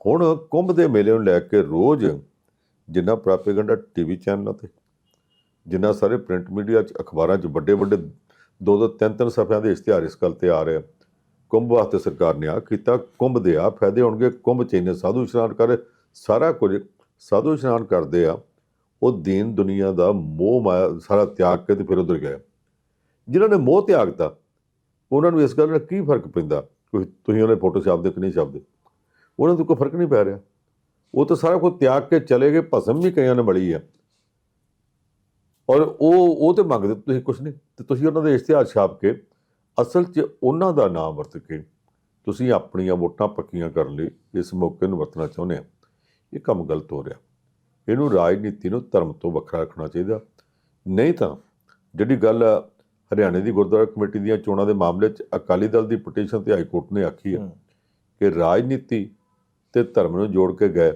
ਹੁਣ ਕੁੰਭ ਦੇ ਮੇਲੇ ਨੂੰ ਲੈ ਕੇ ਰੋਜ਼ ਜਿੰਨਾ ਪ੍ਰਾਪੇਗੰਡਾ ਟੀਵੀ ਚੈਨਲਾਂ ਤੇ ਜਿੰਨਾ ਸਾਰੇ ਪ੍ਰਿੰਟ ਮੀਡੀਆ 'ਚ ਅਖਬਾਰਾਂ 'ਚ ਵੱਡੇ ਵੱਡੇ ਦੋ ਦੋ ਤਿੰਨ ਤਿੰਨ ਸਫ਼ਿਆਂ ਦੇ ਇਸ਼ਤਿਹਾਰ ਇਸ ਗੱਲ ਤੇ ਆ ਰਹੇ ਕੁੰਭ ਵਾਸਤੇ ਸਰਕਾਰ ਨੇ ਆ ਕੀਤਾ ਕੁੰਭ ਦੇ ਆ ਫਾਇਦੇ ਹੋਣਗੇ ਕੁੰਭ ਚ ਇੰਨੇ ਸਾਧੂ ਇਸ਼ਨਾਨ ਕਰ ਸਾਰਾ ਕੁਝ ਸਾਧੂ ਇਸ਼ਨਾਨ ਕਰਦੇ ਆ ਉਹ ਦੀਨ ਦੁਨੀਆ ਦਾ ਮੋਹ ਮਾਇਆ ਸਾਰਾ ਤਿਆਗ ਕੇ ਤੇ ਫਿਰ ਉਧਰ ਗਏ ਜਿਨ੍ਹਾਂ ਨੇ ਮੋਹ ਤਿਆਗਤਾ ਉਹਨਾਂ ਨੂੰ ਇਸ ਗੱਲ ਨਾਲ ਕੀ ਫ਼ਰਕ ਪੈਂਦਾ? ਕੋਈ ਤੁਸੀਂ ਉਹਨੇ ਫੋਟੋ ਛਾਪਦੇ ਕਿ ਨਹੀਂ ਛਾਪਦੇ? ਉਹਨਾਂ ਨੂੰ ਕੋਈ ਫ਼ਰਕ ਨਹੀਂ ਪੈ ਰਿਹਾ। ਉਹ ਤਾਂ ਸਾਰਾ ਕੁਝ ਤਿਆਗ ਕੇ ਚਲੇ ਗਏ, ਭਸਮ ਵੀ ਕਈਆਂ ਨੇ ਬੜੀ ਆ। ਔਰ ਉਹ ਉਹ ਤੇ ਮੰਗਦੇ ਤੁਸੀਂ ਕੁਝ ਨਹੀਂ। ਤੇ ਤੁਸੀਂ ਉਹਨਾਂ ਦੇ ਇਸ਼ਤਿਹਾਰ ਛਾਪ ਕੇ ਅਸਲ 'ਚ ਉਹਨਾਂ ਦਾ ਨਾਮ ਵਰਤ ਕੇ ਤੁਸੀਂ ਆਪਣੀਆਂ ਵੋਟਾਂ ਪੱਕੀਆਂ ਕਰਨ ਲਈ ਇਸ ਮੌਕੇ ਨੂੰ ਵਰਤਣਾ ਚਾਹੁੰਦੇ ਆ ਇਹ ਕੰਮ ਗਲਤ ਹੋ ਰਿਹਾ। ਇਹਨੂੰ ਰਾਜਨੀਤੀ ਨੂੰ ਧਰਮ ਤੋਂ ਵੱਖਰਾ ਰੱਖਣਾ ਚਾਹੀਦਾ। ਨਹੀਂ ਤਾਂ ਜਿਹੜੀ ਗੱਲ ਹਰਿਆਣੇ ਦੀ ਗੁਰਦੁਆਰਾ ਕਮੇਟੀ ਦੀਆਂ ਚੋਣਾਂ ਦੇ ਮਾਮਲੇ 'ਚ ਅਕਾਲੀ ਦਲ ਦੀ ਪਟੀਸ਼ਨ ਤੇ ਹਾਈ ਕੋਰਟ ਨੇ ਆਖੀ ਹੈ। ਕਿ ਰਾਜਨੀਤੀ ਤੇ ਧਰਮ ਨੂੰ ਜੋੜ ਕੇ ਗਏ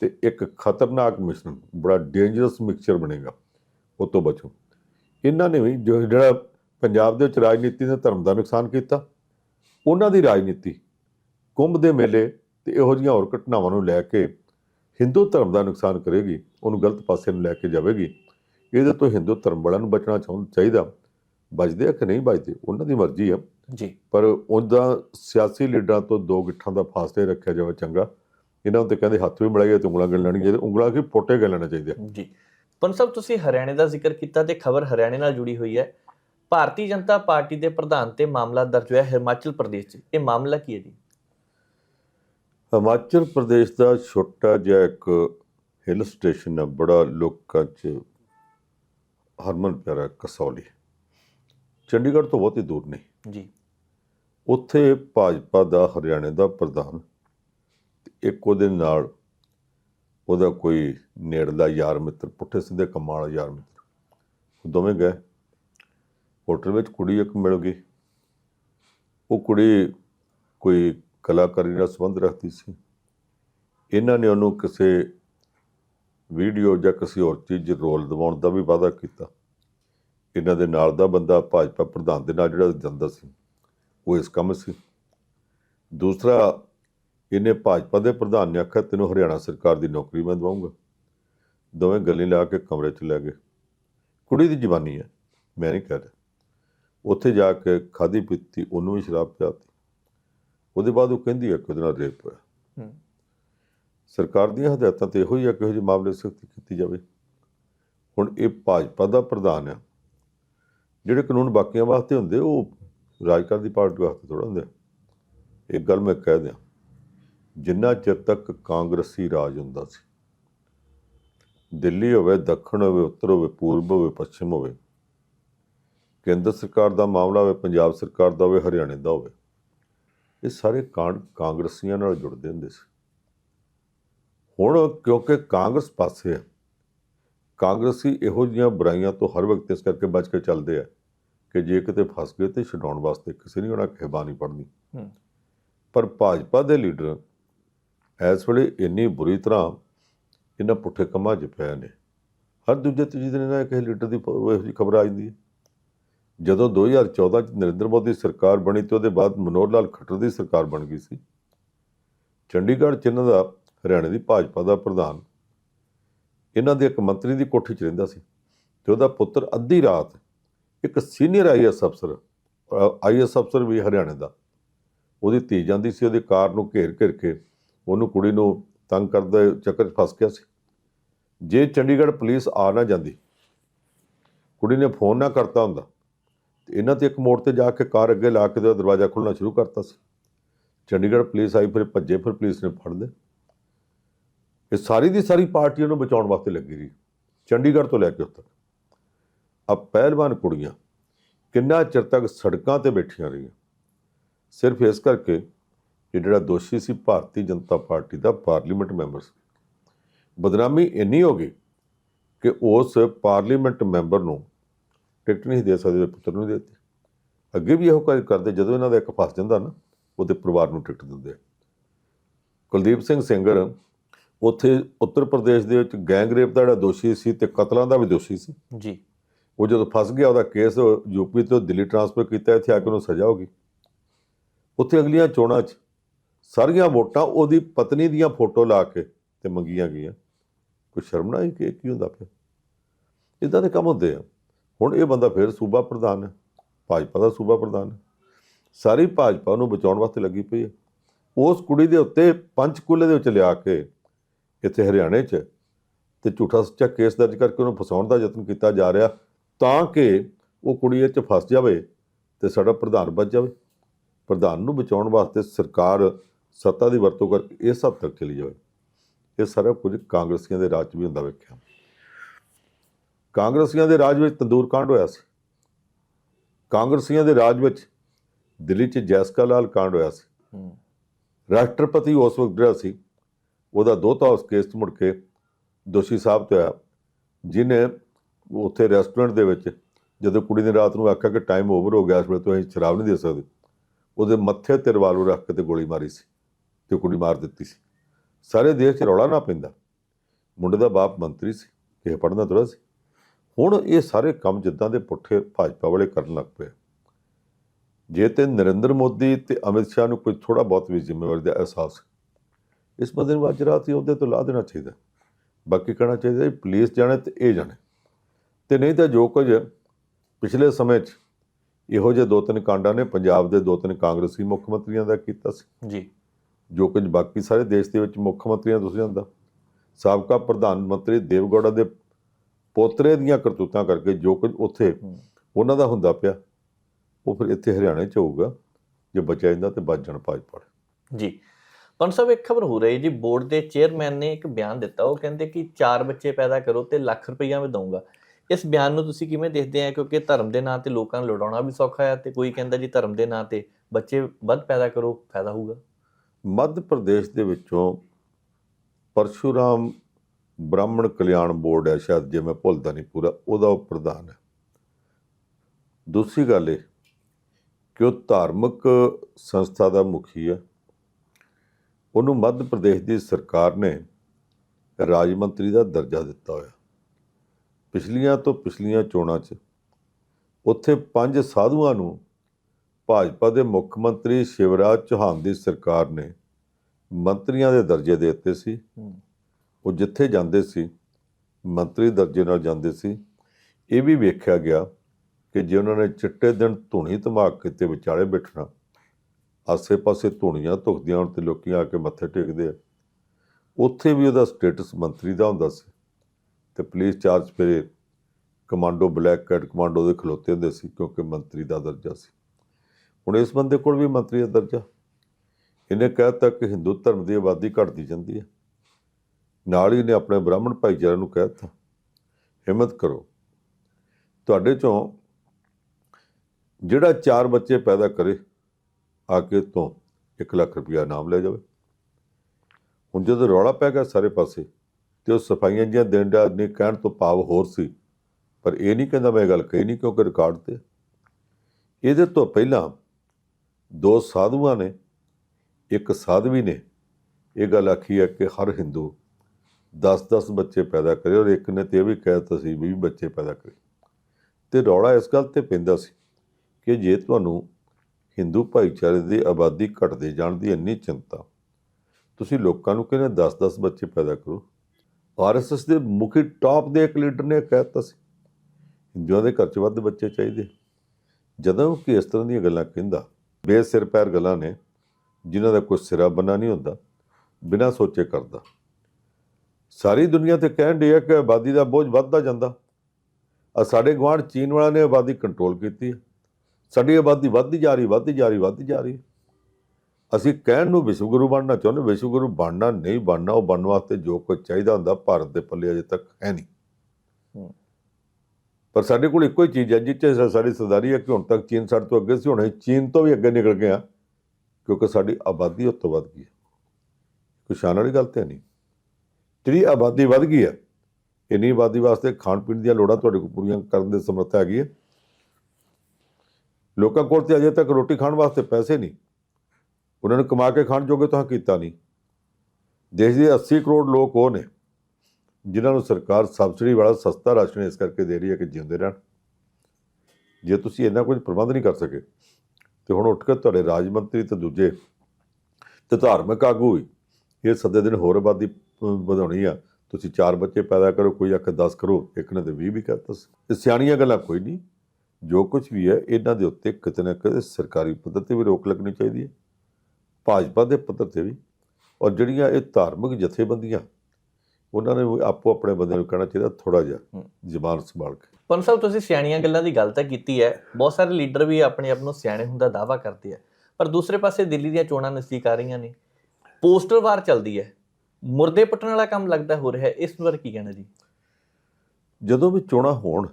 ਤੇ ਇੱਕ ਖਤਰਨਾਕ ਮਿਸ਼ਰਣ ਬੜਾ ਡੇਂਜਰਸ ਮਿਕਸਚਰ ਬਣੇਗਾ। ਉਹ ਤੋਂ ਬਚੋ। ਇਹਨਾਂ ਨੇ ਵੀ ਜਿਹੜਾ ਪੰਜਾਬ ਦੇ ਵਿੱਚ ਰਾਜਨੀਤੀ ਨੇ ਧਰਮ ਦਾ ਨੁਕਸਾਨ ਕੀਤਾ ਉਹਨਾਂ ਦੀ ਰਾਜਨੀਤੀ ਕੁੰਭ ਦੇ ਮੇਲੇ ਤੇ ਇਹੋ ਜਿਹੀਆਂ ਹੋਰ ਘਟਨਾਵਾਂ ਨੂੰ ਲੈ ਕੇ ਹਿੰਦੂ ਧਰਮ ਦਾ ਨੁਕਸਾਨ ਕਰੇਗੀ ਉਹਨੂੰ ਗਲਤ ਪਾਸੇ ਨੂੰ ਲੈ ਕੇ ਜਾਵੇਗੀ। ਇਹਦੇ ਤੋਂ ਹਿੰਦੂ ਧਰਮ ਵਾਲਿਆਂ ਨੂੰ ਬਚਣਾ ਚਾਹੁੰ ਚਾਹੀਦਾ। ਬਚਦੇ ਆ ਕਿ ਨਹੀਂ ਬਚਦੇ ਉਹਨਾਂ ਦੀ ਮਰਜ਼ੀ ਆ। ਜੀ। ਪਰ ਉਹਦਾ ਸਿਆਸੀ ਲੀਡਰਾਂ ਤੋਂ ਦੋ ਗਿੱਠਾਂ ਦਾ ਫਾਸਲੇ ਰੱਖਿਆ ਜਾਵੇ ਚੰਗਾ। ਇਹਨਾਂ ਉੱਤੇ ਕਹਿੰਦੇ ਹੱਥ ਵੀ ਮਿਲਾਈਏ ਤੇ ਉਂਗਲਾਂ ਗਿਣ ਲੈਣਗੇ ਉਂਗਲਾਂ ਕੀ ਪੋਟੇ ਗਿਣ ਲੈਣੇ ਚਾਹੀਦੇ। ਜੀ। ਪੰਜ ਸਾਹਿਬ ਤੁਸੀਂ ਹਰਿਆਣੇ ਦਾ ਜ਼ਿਕਰ ਕੀਤਾ ਤੇ ਖਬਰ ਹਰਿਆਣੇ ਨਾਲ ਜੁੜੀ ਹੋਈ ਹੈ। ਭਾਰਤੀ ਜਨਤਾ ਪਾਰਟੀ ਦੇ ਪ੍ਰਧਾਨ ਤੇ ਮਾਮਲਾ ਦਰਜ ਹੋਇਆ ਹਿਮਾਚਲ ਪ੍ਰਦੇਸ਼ 'ਚ। ਇਹ ਮਾਮਲਾ ਕੀ ਹੈ ਜੀ? ਹਿਮਾਚਲ ਪ੍ਰਦੇਸ਼ ਦਾ ਛੋਟਾ ਜਿਹਾ ਇੱਕ ਹਿਲ ਸਟੇਸ਼ਨ ਹੈ ਬੜਾ ਲੋਕਾਂ 'ਚ ਹਰਮਨ ਪਿਆਰਾ ਕਸੌਲੀ। ਚੰਡੀਗੜ੍ਹ ਤੋਂ ਬਹੁਤ ਹੀ ਦੂਰ ਨਹੀਂ। ਜੀ। ਉੱਥੇ ਭਾਜਪਾ ਦਾ ਹਰਿਆਣੇ ਦਾ ਪ੍ਰਧਾਨ ਇੱਕ ਉਹਦੇ ਨਾਲ ਉਹਦਾ ਕੋਈ ਨੇੜਲਾ ਯਾਰ ਮਿੱਤਰ ਪੁੱਠੇ ਸਿੱਧੇ ਕੰਮਾਂ ਵਾਲਾ ਯਾਰ ਮਿੱਤਰ ਉਹ ਦੋਵੇਂ ਗਏ। ਹੋਟਲ ਵਿੱਚ ਕੁੜੀ ਇੱਕ ਮਿਲ ਗਈ। ਉਹ ਕੁੜੀ ਕੋਈ ਕਲਾਕਾਰੀ ਨਾਲ ਸੰਬੰਧ ਰੱਖਦੀ ਸੀ। ਇਹਨਾਂ ਨੇ ਉਹਨੂੰ ਕਿਸੇ ਵੀਡੀਓ ਜਾਂ ਕਿਸੇ ਹੋਰ ਚੀਜ਼ 'ਚ ਰੋਲ ਦਿਵਾਉਣ ਦਾ ਵੀ ਵਾਅਦਾ ਕੀਤਾ। ਇਹਨਾਂ ਦੇ ਨਾਲ ਦਾ ਬੰਦਾ ਭਾਜਪਾ ਪ੍ਰਧਾਨ ਦੇ ਨਾਲ ਜਿਹੜਾ ਜਾਂਦਾ ਸੀ ਉਹ ਇਸ ਕੰਮ ਸੀ। ਦੂਸਰਾ ਇਹਨੇ ਭਾਜਪਾ ਦੇ ਪ੍ਰਧਾਨ ਨੇ ਆਖਿਆ ਤੈਨੂੰ ਹਰਿਆਣਾ ਸਰਕਾਰ ਦੀ ਨੌਕਰੀ ਮੈਂ ਦਵਾਉਂਗਾ ਦੋਵੇਂ ਗੱਲਾਂ ਲਾ ਕੇ ਕਮਰੇ 'ਚ ਲੈ ਗਏ। ਕੁੜੀ ਦੀ ਜਵਾਨੀ ਹੈ ਮੈਂ ਨਹੀਂ ਕਹਿ ਰਿਹਾ। ਉੱਥੇ ਜਾ ਕੇ ਖਾਦੀ ਪੀਤੀ ਉਹਨੂੰ ਵੀ ਸ਼ਰਾਬ ਪਿਆਤੀ। ਉਹਦੇ ਬਾਅਦ ਉਹ ਕਹਿੰਦੀ ਹੈ ਕਿ ਉਹਦੇ ਨਾਲ ਰੇਪ ਹੋਇਆ। ਹੂੰ। ਸਰਕਾਰ ਦੀਆਂ ਹਦਾਇਤਾਂ ਤੇ ਇਹੋ ਹੀ ਆ ਕਿ ਇਹੋ ਜਿਹੇ ਮਾਮਲੇ ਸਖਤ ਕੀਤੀ ਜਾਵੇ। ਹੁਣ ਇਹ ਭਾਜਪਾ ਦਾ ਪ੍ਰਧਾਨ ਆ। ਜਿਹੜੇ ਕਾਨੂੰਨ ਬਾਕੀਆਂ ਵਾਸਤੇ ਹੁੰਦੇ, ਉਹ ਰਾਜ ਕਰਦੀ ਪਾਰਟੀ ਵਾਸਤੇ ਥੋੜਾ ਹੁੰਦੇ ਆ। ਇੱਕ ਗੱਲ ਮੈਂ ਕਹਿ ਦਿਆਂ, ਜਿੰਨਾ ਚਿਰ ਤੱਕ ਕਾਂਗਰਸੀ ਰਾਜ ਹੁੰਦਾ ਸੀ, ਦਿੱਲੀ ਹੋਵੇ, ਦੱਖਣ ਹੋਵੇ, ਉੱਤਰ ਹੋਵੇ, ਪੂਰਬ ਹੋਵੇ, ਪੱਛਮ ਹੋਵੇ, ਕੇਂਦਰ ਸਰਕਾਰ ਦਾ ਮਾਮਲਾ ਹੋਵੇ, ਪੰਜਾਬ ਸਰਕਾਰ ਦਾ ਹੋਵੇ, ਹਰਿਆਣੇ ਦਾ ਹੋਵੇ, ਇਹ ਸਾਰੇ ਕਾਂਡ ਕਾਂਗਰਸੀਆਂ ਨਾਲ ਜੁੜਦੇ ਹੁੰਦੇ ਸੀ ਹੁਣ ਕਿਉਂਕਿ ਕਾਂਗਰਸ ਪਾਸੇ ਹੈ, ਕਾਂਗਰਸੀ ਇਹੋ ਜਿਹੀਆਂ ਬੁਰਾਈਆਂ ਤੋਂ ਹਰ ਵਕਤ ਇਸ ਕਰਕੇ ਬਚ ਕੇ ਚੱਲਦੇ ਆ ਕਿ ਜੇ ਕਿਤੇ ਫਸ ਗਏ ਤੇ ਛਡਾਉਣ ਵਾਸਤੇ ਕਿਸੇ ਨਹੀਂ ਹੋਣਾ ਖੇਬਾ ਨਹੀਂ ਪੜਨੀ ਪਰ ਭਾਜਪਾ ਦੇ ਲੀਡਰ ਇਸ ਵੇਲੇ ਇੰਨੀ ਬੁਰੀ ਤਰ੍ਹਾਂ ਇਹਨਾਂ ਪੁੱਠੇ ਕੰਮਾਂ 'ਚ ਪਏ ਨੇ। ਹਰ ਦੂਜੇ ਤੀਜੇ ਦਿਨ ਇਹਨਾਂ ਕਿਸੇ ਲੀਡਰ ਦੀ ਇਹੋ ਜਿਹੀ ਖਬਰ ਆ ਜਾਂਦੀ ਹੈ। ਜਦੋਂ 2014 ਚ ਨਰਿੰਦਰ ਮੋਦੀ ਸਰਕਾਰ ਬਣੀ ਤੇ ਉਹਦੇ ਬਾਅਦ ਮਨੋਹਰ ਲਾਲ ਖੱਟਰ ਦੀ ਸਰਕਾਰ ਬਣ ਗਈ ਸੀ। ਚੰਡੀਗੜ੍ਹ ਚ ਇਹਨਾਂ ਦਾ ਹਰਿਆਣੇ ਦੀ ਭਾਜਪਾ ਦਾ ਪ੍ਰਧਾਨ ਇਹਨਾਂ ਦੇ ਇੱਕ ਮੰਤਰੀ ਦੀ ਕੋਠੀ 'ਚ ਰਹਿੰਦਾ ਸੀ ਤੇ ਉਹਦਾ ਪੁੱਤਰ ਅੱਧੀ ਰਾਤ ਇੱਕ ਸੀਨੀਅਰ ਆਈਐਸ ਅਫਸਰ ਆਈਐਸ ਅਫਸਰ ਵੀ ਹਰਿਆਣੇ ਦਾ। ਉਹਦੀ ਧੀ ਜਾਂਦੀ ਸੀ, ਉਹਦੀ ਕਾਰ ਨੂੰ ਘੇਰ ਘੇਰ ਕੇ ਉਹਨੂੰ ਕੁੜੀ ਨੂੰ ਤੰਗ ਕਰਦੇ ਚੱਕਰ 'ਚ ਫਸ ਗਿਆ ਸੀ। ਜੇ ਚੰਡੀਗੜ੍ਹ ਪੁਲਿਸ ਆ ਨਾ ਜਾਂਦੀ, ਕੁੜੀ ਨੇ ਫੋਨ ਨਾ ਕਰਤਾ ਹੁੰਦਾ, ਤੇ ਇਹਨਾਂ ਤੇ ਇੱਕ ਮੋੜ ਤੇ ਜਾ ਕੇ ਕਾਰ ਅੱਗੇ ਲਾ ਕੇ ਤੇ ਉਹਦਾ ਦਰਵਾਜ਼ਾ ਖੁੱਲਣਾ ਸ਼ੁਰੂ ਕਰਤਾ ਸੀ। ਚੰਡੀਗੜ੍ਹ ਪੁਲਿਸ ਆਈ, ਫਿਰ ਭੱਜੇ, ਫਿਰ ਪੁਲਿਸ ਨੇ ਫੜ ਲਏ ਇਹ ਸਾਰੀ ਦੀ ਸਾਰੀ ਪਾਰਟੀ ਉਹਨੂੰ ਬਚਾਉਣ ਵਾਸਤੇ ਲੱਗੀ ਰਹੀ, ਚੰਡੀਗੜ੍ਹ ਤੋਂ ਲੈ ਕੇ ਉੱਤਰ ਆ ਪਹਿਲਵਾਨ ਕੁੜੀਆਂ ਕਿੰਨਾ ਚਿਰ ਤੱਕ ਸੜਕਾਂ ਤੇ ਬੈਠੀਆਂ ਰਹੀਆਂ। ਸਿਰਫ ਇਸ ਕਰਕੇ ਕਿ ਜਿਹੜਾ ਦੋਸ਼ੀ ਸੀ, ਭਾਰਤੀ ਜਨਤਾ ਪਾਰਟੀ ਦਾ ਪਾਰਲੀਮੈਂਟ ਮੈਂਬਰ ਸੀ। ਬਦਨਾਮੀ ਇੰਨੀ ਹੋ ਗਈ ਕਿ ਉਸ ਪਾਰਲੀਮੈਂਟ ਮੈਂਬਰ ਨੂੰ ਟਿਕਟ ਨਹੀਂ ਦੇ ਸਕਦੇ, ਪੁੱਤਰ ਨੂੰ ਦੇ ਦਿੱਤੀ। ਅੱਗੇ ਵੀ ਇਹੋ ਕਰ ਕਰਦੇ, ਜਦੋਂ ਇਹਨਾਂ ਦਾ ਇੱਕ ਫਸ ਜਾਂਦਾ ਨਾ, ਉਹਦੇ ਪਰਿਵਾਰ ਨੂੰ ਟਿਕਟ ਦਿੰਦੇ ਕੁਲਦੀਪ ਸਿੰਘ ਸਿੰਗਰ ਉੱਥੇ ਉੱਤਰ ਪ੍ਰਦੇਸ਼ ਦੇ ਵਿੱਚ ਗੈਂਗ ਰੇਪ ਦਾ ਜਿਹੜਾ ਦੋਸ਼ੀ ਸੀ ਤੇ ਕਤਲਾਂ ਦਾ ਵੀ ਦੋਸ਼ੀ ਸੀ। ਜੀ। ਉਹ ਜਦੋਂ ਫਸ ਗਿਆ, ਉਹਦਾ ਕੇਸ ਯੂਪੀ ਤੋਂ ਦਿੱਲੀ ਟ੍ਰਾਂਸਫਰ ਕੀਤਾ, ਇੱਥੇ ਆ ਕੇ ਉਹਨੂੰ ਸਜ਼ਾ ਹੋ ਗਈ। ਉੱਥੇ ਅਗਲੀਆਂ ਚੋਣਾਂ 'ਚ ਸਾਰੀਆਂ ਵੋਟਾਂ ਉਹਦੀ ਪਤਨੀ ਦੀਆਂ ਫੋਟੋ ਲਾ ਕੇ ਤੇ ਮੰਗੀਆਂ ਗਈਆਂ। ਕੋਈ ਸ਼ਰਮ ਨਾ ਆਈ ਕਿ ਕੀ ਹੁੰਦਾ ਪਿਆ? ਇਦਾਂ ਦੇ ਕੰਮ ਹੁੰਦੇ ਆ। ਹੁਣ ਇਹ ਬੰਦਾ ਫਿਰ ਸੂਬਾ ਪ੍ਰਧਾਨ ਹੈ, ਭਾਜਪਾ ਦਾ ਸੂਬਾ ਪ੍ਰਧਾਨ ਹੈ। ਸਾਰੀ ਭਾਜਪਾ ਨੂੰ ਬਚਾਉਣ ਵਾਸਤੇ ਲੱਗੀ ਪਈ ਹੈ। ਉਸ ਕੁੜੀ ਦੇ ਉੱਤੇ ਪੰਚਕੂਲੇ ਦੇ ਵਿੱਚ ਲਿਆ ਕੇ ਇੱਥੇ ਹਰਿਆਣੇ 'ਚ ਤੇ ਝੂਠਾ ਸੱਚਾ ਕੇਸ ਦਰਜ ਕਰਕੇ ਉਹਨੂੰ ਫਸਾਉਣ ਦਾ ਯਤਨ ਕੀਤਾ ਜਾ ਰਿਹਾ। ਤਾਂ ਕਿ ਉਹ ਕੁੜੀ ਇਹ 'ਚ ਫਸ ਜਾਵੇ ਤੇ ਸਾਡਾ ਪ੍ਰਧਾਨ ਬਚ ਜਾਵੇ। ਪ੍ਰਧਾਨ ਨੂੰ ਬਚਾਉਣ ਵਾਸਤੇ ਸਰਕਾਰ ਸੱਤਾ ਦੀ ਵਰਤੋਂ ਕਰਕੇ ਇਸ ਹੱਦ ਤੱਕ ਚਲੀ ਜਾਵੇ। ਇਹ ਸਾਰਾ ਕੁਝ ਕਾਂਗਰਸੀਆਂ ਦੇ ਰਾਜ 'ਚ ਵੀ ਹੁੰਦਾ ਵੇਖਿਆ। ਕਾਂਗਰਸੀਆਂ ਦੇ ਰਾਜ ਵਿੱਚ ਤੰਦੂਰ ਕਾਂਡ ਹੋਇਆ ਸੀ। ਕਾਂਗਰਸੀਆਂ ਦੇ ਰਾਜ ਵਿੱਚ ਦਿੱਲੀ 'ਚ ਜੈਸਕਾ ਲਾਲ ਕਾਂਡ ਹੋਇਆ ਸੀ। ਰਾਸ਼ਟਰਪਤੀ ਉਸ ਵਕਤ ਜਿਹੜਾ ਸੀ ਉਹਦਾ ਦੋਤਾ ਉਸ ਕੇਸ 'ਚ ਮੁੜ ਕੇ ਦੋਸ਼ੀ ਸਾਬਤ ਹੋਇਆ ਜਿਨੇ ਉੱਥੇ ਰੈਸਟੋਰੈਂਟ ਦੇ ਵਿੱਚ ਜਦੋਂ ਕੁੜੀ ਨੇ ਰਾਤ ਨੂੰ ਆਖਿਆ ਕਿ ਟਾਈਮ ਓਵਰ ਹੋ ਗਿਆ ਇਸ ਵੇਲੇ ਤੋਂ ਅਸੀਂ ਸ਼ਰਾਬ ਨਹੀਂ ਦੇ ਸਕਦੇ। ਉਹਦੇ ਮੱਥੇ ਤੇ ਰਿਵਾਲਵਰ ਰੱਖ ਕੇ ਤੇ ਗੋਲੀ ਮਾਰੀ ਸੀ ਤੇ ਕੁੜੀ ਮਾਰ ਦਿੱਤੀ ਸੀ। ਸਾਰੇ ਦੇਸ਼ 'ਚ ਰੌਲਾ ਨਾ ਪੈਂਦਾ। ਮੁੰਡੇ ਦਾ ਬਾਪ ਮੰਤਰੀ ਸੀ ਇਹ ਪੜ੍ਹਨਾ ਤੁਰਾ ਸੀ। ਹੁਣ ਇਹ ਸਾਰੇ ਕੰਮ ਜਿੱਦਾਂ ਦੇ ਪੁੱਠੇ ਭਾਜਪਾ ਵਾਲੇ ਕਰਨ ਲੱਗ ਪਏ ਜੇ ਤੇ ਨਰਿੰਦਰ ਮੋਦੀ ਤੇ ਅਮਿਤ ਸ਼ਾਹ ਨੂੰ ਕੋਈ ਥੋੜਾ ਬਹੁਤ ਵੀ ਜ਼ਿੰਮੇਵਾਰੀ ਦਾ ਅਹਿਸਾਸ ਹੈ, ਇਸ ਬੰਦੇ ਨੂੰ ਅੱਜ ਰਾਤ ਹੀ ਉਹਦੇ ਤੋਂ ਲਾ ਦੇਣਾ ਚਾਹੀਦਾ। ਬਾਕੀ ਕਹਿਣਾ ਚਾਹੀਦਾ ਪੁਲਿਸ ਜਾਣੇ ਤੇ ਇਹ ਜਾਣੇ। ਤੇ ਨਹੀਂ ਤਾਂ ਜੋ ਕੁਝ ਪਿਛਲੇ ਸਮੇਂ 'ਚ ਇਹੋ ਜਿਹੇ ਦੋ ਤਿੰਨ ਕਾਂਡਾਂ ਨੇ ਪੰਜਾਬ ਦੇ ਦੋ ਤਿੰਨ ਕਾਂਗਰਸੀ ਮੁੱਖ ਮੰਤਰੀਆਂ ਦਾ ਕੀਤਾ ਸੀ। ਜੀ। ਜੋ ਕੁਝ ਬਾਕੀ ਸਾਰੇ ਦੇਸ਼ ਦੇ ਵਿੱਚ ਮੁੱਖ ਮੰਤਰੀਆਂ ਤੁਸੀਂ ਜਾਂਦਾ। ਸਾਬਕਾ ਪ੍ਰਧਾਨ ਮੰਤਰੀ ਦੇਵਗੌੜਾ ਦੇ ਪੋਤਰੇ ਦੀਆਂ ਕਰਤੂਤਾਂ ਕਰਕੇ ਜੋ ਕੁਝ ਉੱਥੇ। ਉਹਨਾਂ ਦਾ ਹੁੰਦਾ ਪਿਆ ਉਹ ਫਿਰ ਇੱਥੇ ਹਰਿਆਣੇ 'ਚ ਹੋਊਗਾ ਜੇ ਬਚਿਆ ਜਾਂਦਾ ਤੇ ਬਚ ਜਾਣ ਭਾਜਪਾ। ਜੀ। ਪੰਡ ਸਾਹਿਬ ਇੱਕ ਖਬਰ ਹੋ ਰਹੀ ਜੀ ਬੋਰਡ ਦੇ ਚੇਅਰਮੈਨ ਨੇ ਇੱਕ ਬਿਆਨ ਦਿੱਤਾ ਉਹ ਕਹਿੰਦੇ ਕਿ ਚਾਰ ਬੱਚੇ ਪੈਦਾ ਕਰੋ ਤੇ ਲੱਖ ਰੁਪਈਆ ਮੈਂ ਦਊਂਗਾ। ਇਸ ਬਿਆਨ ਨੂੰ ਤੁਸੀਂ ਕਿਵੇਂ ਦੇਖਦੇ ਆ? ਕਿਉਂਕਿ ਧਰਮ ਦੇ ਨਾਂ ਤੇ ਲੋਕਾਂ ਨੂੰ ਲੜਾਉਣਾ ਵੀ ਸੌਖਾ ਹੈ ਤੇ ਕੋਈ ਕਹਿੰਦਾ ਜੀ ਧਰਮ ਦੇ ਨਾਂ ਤੇ ਬੱਚੇ ਵੱਧ ਪੈਦਾ ਕਰੋ, ਫਾਇਦਾ ਹੋਊਗਾ। ਮੱਧ ਪ੍ਰਦੇਸ਼ ਦੇ ਵਿੱਚੋਂ ਪਰਸ਼ੂਰਾਮ ਬ੍ਰਾਹਮਣ ਕਲਿਆਣ ਬੋਰਡ ਹੈ ਸ਼ਾਇਦ, ਜੇ ਮੈਂ ਭੁੱਲਦਾ ਨਹੀਂ ਪੂਰਾ, ਉਹਦਾ ਉਹ ਪ੍ਰਧਾਨ ਹੈ। ਦੂਸਰੀ ਗੱਲ ਇਹ ਕਿ ਉਹ ਧਾਰਮਿਕ ਸੰਸਥਾ ਦਾ ਮੁਖੀ ਹੈ। ਉਹਨੂੰ ਮੱਧ ਪ੍ਰਦੇਸ਼ ਦੀ ਸਰਕਾਰ ਨੇ ਰਾਜ ਮੰਤਰੀ ਦਾ ਦਰਜਾ ਦਿੱਤਾ ਹੋਇਆ। ਪਿਛਲੀਆਂ ਤੋਂ ਪਿਛਲੀਆਂ ਚੋਣਾਂ 'ਚ। ਉੱਥੇ ਪੰਜ ਸਾਧੂਆਂ ਨੂੰ ਭਾਜਪਾ ਦੇ ਮੁੱਖ ਮੰਤਰੀ ਸ਼ਿਵਰਾਜ ਚੌਹਾਨ ਦੀ ਸਰਕਾਰ ਨੇ ਮੰਤਰੀਆਂ ਦੇ ਦਰਜੇ ਦੇ ਦਿੱਤੇ ਸੀ। ਉਹ ਜਿੱਥੇ ਜਾਂਦੇ ਸੀ ਮੰਤਰੀ ਦਰਜੇ ਨਾਲ ਜਾਂਦੇ ਸੀ। ਇਹ ਵੀ ਵੇਖਿਆ ਗਿਆ ਕਿ ਜੇ ਉਹਨਾਂ ਨੇ ਚਿੱਟੇ ਦਿਨ ਧੂਣੀ ਧਮਾਕ ਕੀਤੇ ਵਿਚਾਲੇ ਬੈਠਣਾ ਆਸੇ-ਪਾਸੇ ਧੂਣੀਆਂ ਧੁਖਦੀਆਂ ਹੋਣ ਤੇ ਲੋਕੀ ਆ ਕੇ ਮੱਥੇ ਟੇਕਦੇ ਆ ਉੱਥੇ ਵੀ ਉਹਦਾ ਸਟੇਟਸ ਮੰਤਰੀ ਦਾ ਹੁੰਦਾ ਸੀ। ਤੇ ਪੁਲਿਸ ਚਾਰਜ ਪਰੇ ਕਮਾਂਡੋ ਬਲੈਕ ਕੈਟ ਕਮਾਂਡੋ ਦੇ ਖਲੋਤੇ ਹੁੰਦੇ ਸੀ ਕਿਉਂਕਿ ਮੰਤਰੀ ਦਾ ਦਰਜਾ ਸੀ। ਹੁਣ ਇਸ ਬੰਦੇ ਕੋਲ ਵੀ ਮੰਤਰੀ ਦਾ ਦਰਜਾ। ਇਹਨੇ ਕਹਿਤਾ ਕਿ ਹਿੰਦੂ ਧਰਮ ਦੀ ਆਬਾਦੀ ਘਟਦੀ ਜਾਂਦੀ ਹੈ। ਨਾਲ ਹੀ ਨੇ ਆਪਣੇ ਬ੍ਰਾਹਮਣ ਭਾਈਚਾਰੇ ਨੂੰ ਕਹਿਤਾ ਹਿੰਮਤ ਕਰੋ। ਤੁਹਾਡੇ ਚੋਂ ਜਿਹੜਾ ਚਾਰ ਬੱਚੇ ਪੈਦਾ ਕਰੇ, ਆ ਕੇ ਤੋਂ 1 ਲੱਖ ਰੁਪਇਆ ਨਾਮ ਲੈ ਜਾਵੇ। ਹੁਣ ਜਦੋਂ ਰੌਲਾ ਪੈ ਗਿਆ ਸਾਰੇ ਪਾਸੇ ਤੇ ਉਹ ਸਫਾਈਆਂ ਜੀਆਂ ਦੇਣ ਦਾ ਨੇ ਕਹਿਣ ਤੋਂ ਭਾਵ ਹੋਰ ਸੀ। ਪਰ ਇਹ ਨਹੀਂ ਕਹਿੰਦਾ ਮੈਂ ਇਹ ਗੱਲ ਕਹੀ ਨਹੀਂ ਕਿਉਂਕਿ ਰਿਕਾਰਡ ਤੇ। ਇਹਦੇ ਤੋਂ ਪਹਿਲਾਂ ਦੋ ਸਾਧੂਆਂ ਨੇ, ਇੱਕ ਸਾਧਵੀ ਨੇ, ਇਹ ਗੱਲ ਆਖੀ ਹੈ ਕਿ ਹਰ ਹਿੰਦੂ 10-10 ਬੱਚੇ ਪੈਦਾ ਕਰੇ ਔਰ ਇੱਕ ਨੇ ਤੇ ਇਹ ਵੀ ਕਹਿਤਾ ਸੀ ਵੀ ਬੱਚੇ ਪੈਦਾ ਕਰੇ। ਤੇ ਰੌਲਾ ਇਸ ਗੱਲ ਤੇ ਪੈਂਦਾ ਸੀ ਕਿ ਜੇ ਤੁਹਾਨੂੰ ਹਿੰਦੂ ਭਾਈਚਾਰੇ ਦੀ ਆਬਾਦੀ ਘਟਦੇ ਜਾਣ ਦੀ ਇੰਨੀ ਚਿੰਤਾ, ਤੁਸੀਂ ਲੋਕਾਂ ਨੂੰ ਕਹਿੰਦੇ 10-10 ਬੱਚੇ ਪੈਦਾ ਕਰੋ। ਆਰਐਸਐਸ ਦੇ ਮੁਖੀ ਟਾਪ ਦੇ ਇੱਕ ਲੀਡਰ ਨੇ ਕਹਿਤਾ ਸੀ, ਹਿੰਦੂਆਂ ਦੇ ਘਰ 'ਚ ਵੱਧ ਬੱਚੇ ਚਾਹੀਦੇ ਜਦੋਂ ਕਿ ਇਸ ਤਰ੍ਹਾਂ ਦੀਆਂ ਗੱਲਾਂ ਕਹਿੰਦਾ, ਬੇਸਿਰ ਪੈਰ ਗੱਲਾਂ ਨੇ, ਜਿਨ੍ਹਾਂ ਦਾ ਕੋਈ ਸਿਰਾ ਬੰਨਾ ਨਹੀਂ ਹੁੰਦਾ, ਬਿਨਾਂ ਸੋਚੇ ਕਰਦਾ। ਸਾਰੀ ਦੁਨੀਆ ਤੇ ਕਹਿਣ ਡਈ ਹੈ ਕਿ ਆਬਾਦੀ ਦਾ ਬੋਝ ਵੱਧਦਾ ਜਾਂਦਾ। ਆ ਸਾਡੇ ਗਵਾਂਢ ਚੀਨ ਵਾਲਿਆਂ ਨੇ ਆਬਾਦੀ ਕੰਟਰੋਲ ਕੀਤੀ ਹੈ ਸਾਡੀ ਆਬਾਦੀ ਵੱਧਦੀ ਜਾ ਰਹੀ, ਵੱਧਦੀ ਜਾ ਰਹੀ, ਵੱਧਦੀ ਜਾ ਰਹੀ। ਅਸੀਂ ਕਹਿਣ ਨੂੰ ਵਿਸ਼ਵ ਗੁਰੂ ਬਣਨਾ ਚਾਹੁੰਦੇ ਵਿਸ਼ਵ ਗੁਰੂ ਬਣਨਾ ਨਹੀਂ ਬਣਨਾ ਉਹ ਬਣਨ ਵਾਸਤੇ ਜੋ ਕੁਝ ਚਾਹੀਦਾ ਹੁੰਦਾ ਭਾਰਤ ਦੇ ਪੱਲੇ ਅਜੇ ਤੱਕ ਹੈ ਨਹੀਂ। ਪਰ ਸਾਡੇ ਕੋਲ ਇੱਕੋ ਹੀ ਚੀਜ਼ ਹੈ ਜਿੱਥੇ ਸਾਡੀ ਸਰਦਾਰੀ ਹੈ ਕਿ ਹੁਣ ਤੱਕ ਚੀਨ ਸਾਡੇ ਤੋਂ ਅੱਗੇ ਸੀ ਹੁਣ ਅਸੀਂ ਚੀਨ ਤੋਂ ਵੀ ਅੱਗੇ ਨਿਕਲ ਗਏ ਹਾਂ ਕਿਉਂਕਿ ਸਾਡੀ ਆਬਾਦੀ ਉਸ ਤੋਂ ਵੱਧ ਗਈ ਹੈ। ਕੋਈ ਸ਼ਾਨ ਵਾਲੀ ਗੱਲ ਤੇ ਨਹੀਂ। ਜਿਹੜੀ ਆਬਾਦੀ ਵੱਧ ਗਈ ਹੈ ਇੰਨੀ ਆਬਾਦੀ ਵਾਸਤੇ ਖਾਣ ਪੀਣ ਦੀਆਂ ਲੋੜਾਂ ਤੁਹਾਡੇ ਕੋਲ ਪੂਰੀਆਂ ਕਰਨ ਦੇ ਸਮਰੱਥਾ ਹੈਗੀ ਹੈ। ਲੋਕਾਂ ਕੋਲ ਤੇ ਅਜੇ ਤੱਕ ਰੋਟੀ ਖਾਣ ਵਾਸਤੇ ਪੈਸੇ ਨਹੀਂ। ਉਹਨਾਂ ਨੂੰ ਕਮਾ ਕੇ ਖਾਣ ਜੋਗੇ ਤਾਂ ਕੀਤਾ ਨਹੀਂ। ਦੇਸ਼ ਦੇ 80 ਕਰੋੜ ਲੋਕ ਉਹ ਨੇ, ਜਿਨ੍ਹਾਂ ਨੂੰ ਸਰਕਾਰ ਸਬਸਿਡੀ ਵਾਲਾ ਸਸਤਾ ਰਾਸ਼ਨ ਇਸ ਕਰਕੇ ਦੇ ਰਹੀ ਹੈ ਕਿ ਜਿਉਂਦੇ ਰਹਿਣ। ਜੇ ਤੁਸੀਂ ਇੰਨਾ ਕੁਝ ਪ੍ਰਬੰਧ ਨਹੀਂ ਕਰ ਸਕੇ, ਤੇ ਹੁਣ ਉੱਠ ਕੇ ਤੁਹਾਡੇ ਰਾਜ ਮੰਤਰੀ ਤੇ ਦੂਜੇ ਤੇ ਧਾਰਮਿਕ ਆਗੂ ਵੀ ਇਹ ਸੱਦੇ ਦਿਨ ਹੋਰ ਆਬਾਦੀ ਵਧਾਉਣੀ ਆ। ਤੁਸੀਂ ਚਾਰ ਬੱਚੇ ਪੈਦਾ ਕਰੋ, ਕੋਈ ਆਖੇ 10 ਕਰੋ, ਇੱਕ ਨੇ ਤੇ 20 ਵੀ ਕਰਤਾ ਸੀ। ਇਹ ਸਿਆਣੀਆਂ ਗੱਲਾਂ ਕੋਈ ਨਹੀਂ। ਜੋ ਕੁਝ ਵੀ ਹੈ, ਇਹਨਾਂ ਦੇ ਉੱਤੇ ਕਿਤੇ ਨਾ ਕਿਤੇ ਸਰਕਾਰੀ ਪੱਧਰ ਤੇ ਵੀ ਰੋਕ ਲੱਗਣੀ ਚਾਹੀਦੀ ਹੈ। ਭਾਜਪਾ ਦੇ ਪੱਧਰ ਤੇ ਵੀ ਔਰ ਜਿਹੜੀਆਂ ਇਹ ਧਾਰਮਿਕ ਜਥੇਬੰਦੀਆਂ ਉਹਨਾਂ ਨੇ ਆਪੋ ਆਪਣੇ ਬੰਦੇ ਨੂੰ ਕਹਿਣਾ ਚਾਹੀਦਾ ਥੋੜਾ ਜਿਹਾ। ਜ਼ਬਾਨ ਸੰਭਾਲ ਕੇ। ਪੰਨ ਸਾਹਿਬ ਤੁਸੀਂ ਸਿਆਣੀਆਂ ਗੱਲਾਂ ਦੀ ਗੱਲ ਤਾਂ ਕੀਤੀ ਹੈ ਬਹੁਤ ਸਾਰੇ ਲੀਡਰ ਵੀ ਆਪਣੇ ਆਪ ਨੂੰ ਸਿਆਣੇ ਹੁੰਦਾ ਦਾਵਾ ਕਰਦੇ ਆ ਪਰ ਦੂਸਰੇ ਪਾਸੇ ਦਿੱਲੀ ਦੀਆਂ ਚੋਣਾਂ ਨਜ਼ਦੀਕ ਆ ਰਹੀਆਂ ਨੇ। ਪੋਸਟਰ ਵਾਰ ਚੱਲਦੀ ਹੈ ਮੁਰਦੇ ਪੱਟਣ ਵਾਲਾ ਕੰਮ ਲੱਗਦਾ ਹੋ ਰਿਹਾ ਹੈ ਇਸ ਬਾਰੇ ਕੀ ਕਹਿਣਾ ਜੀ? ਜਦੋਂ ਵੀ ਚੋਣਾਂ ਹੋਣ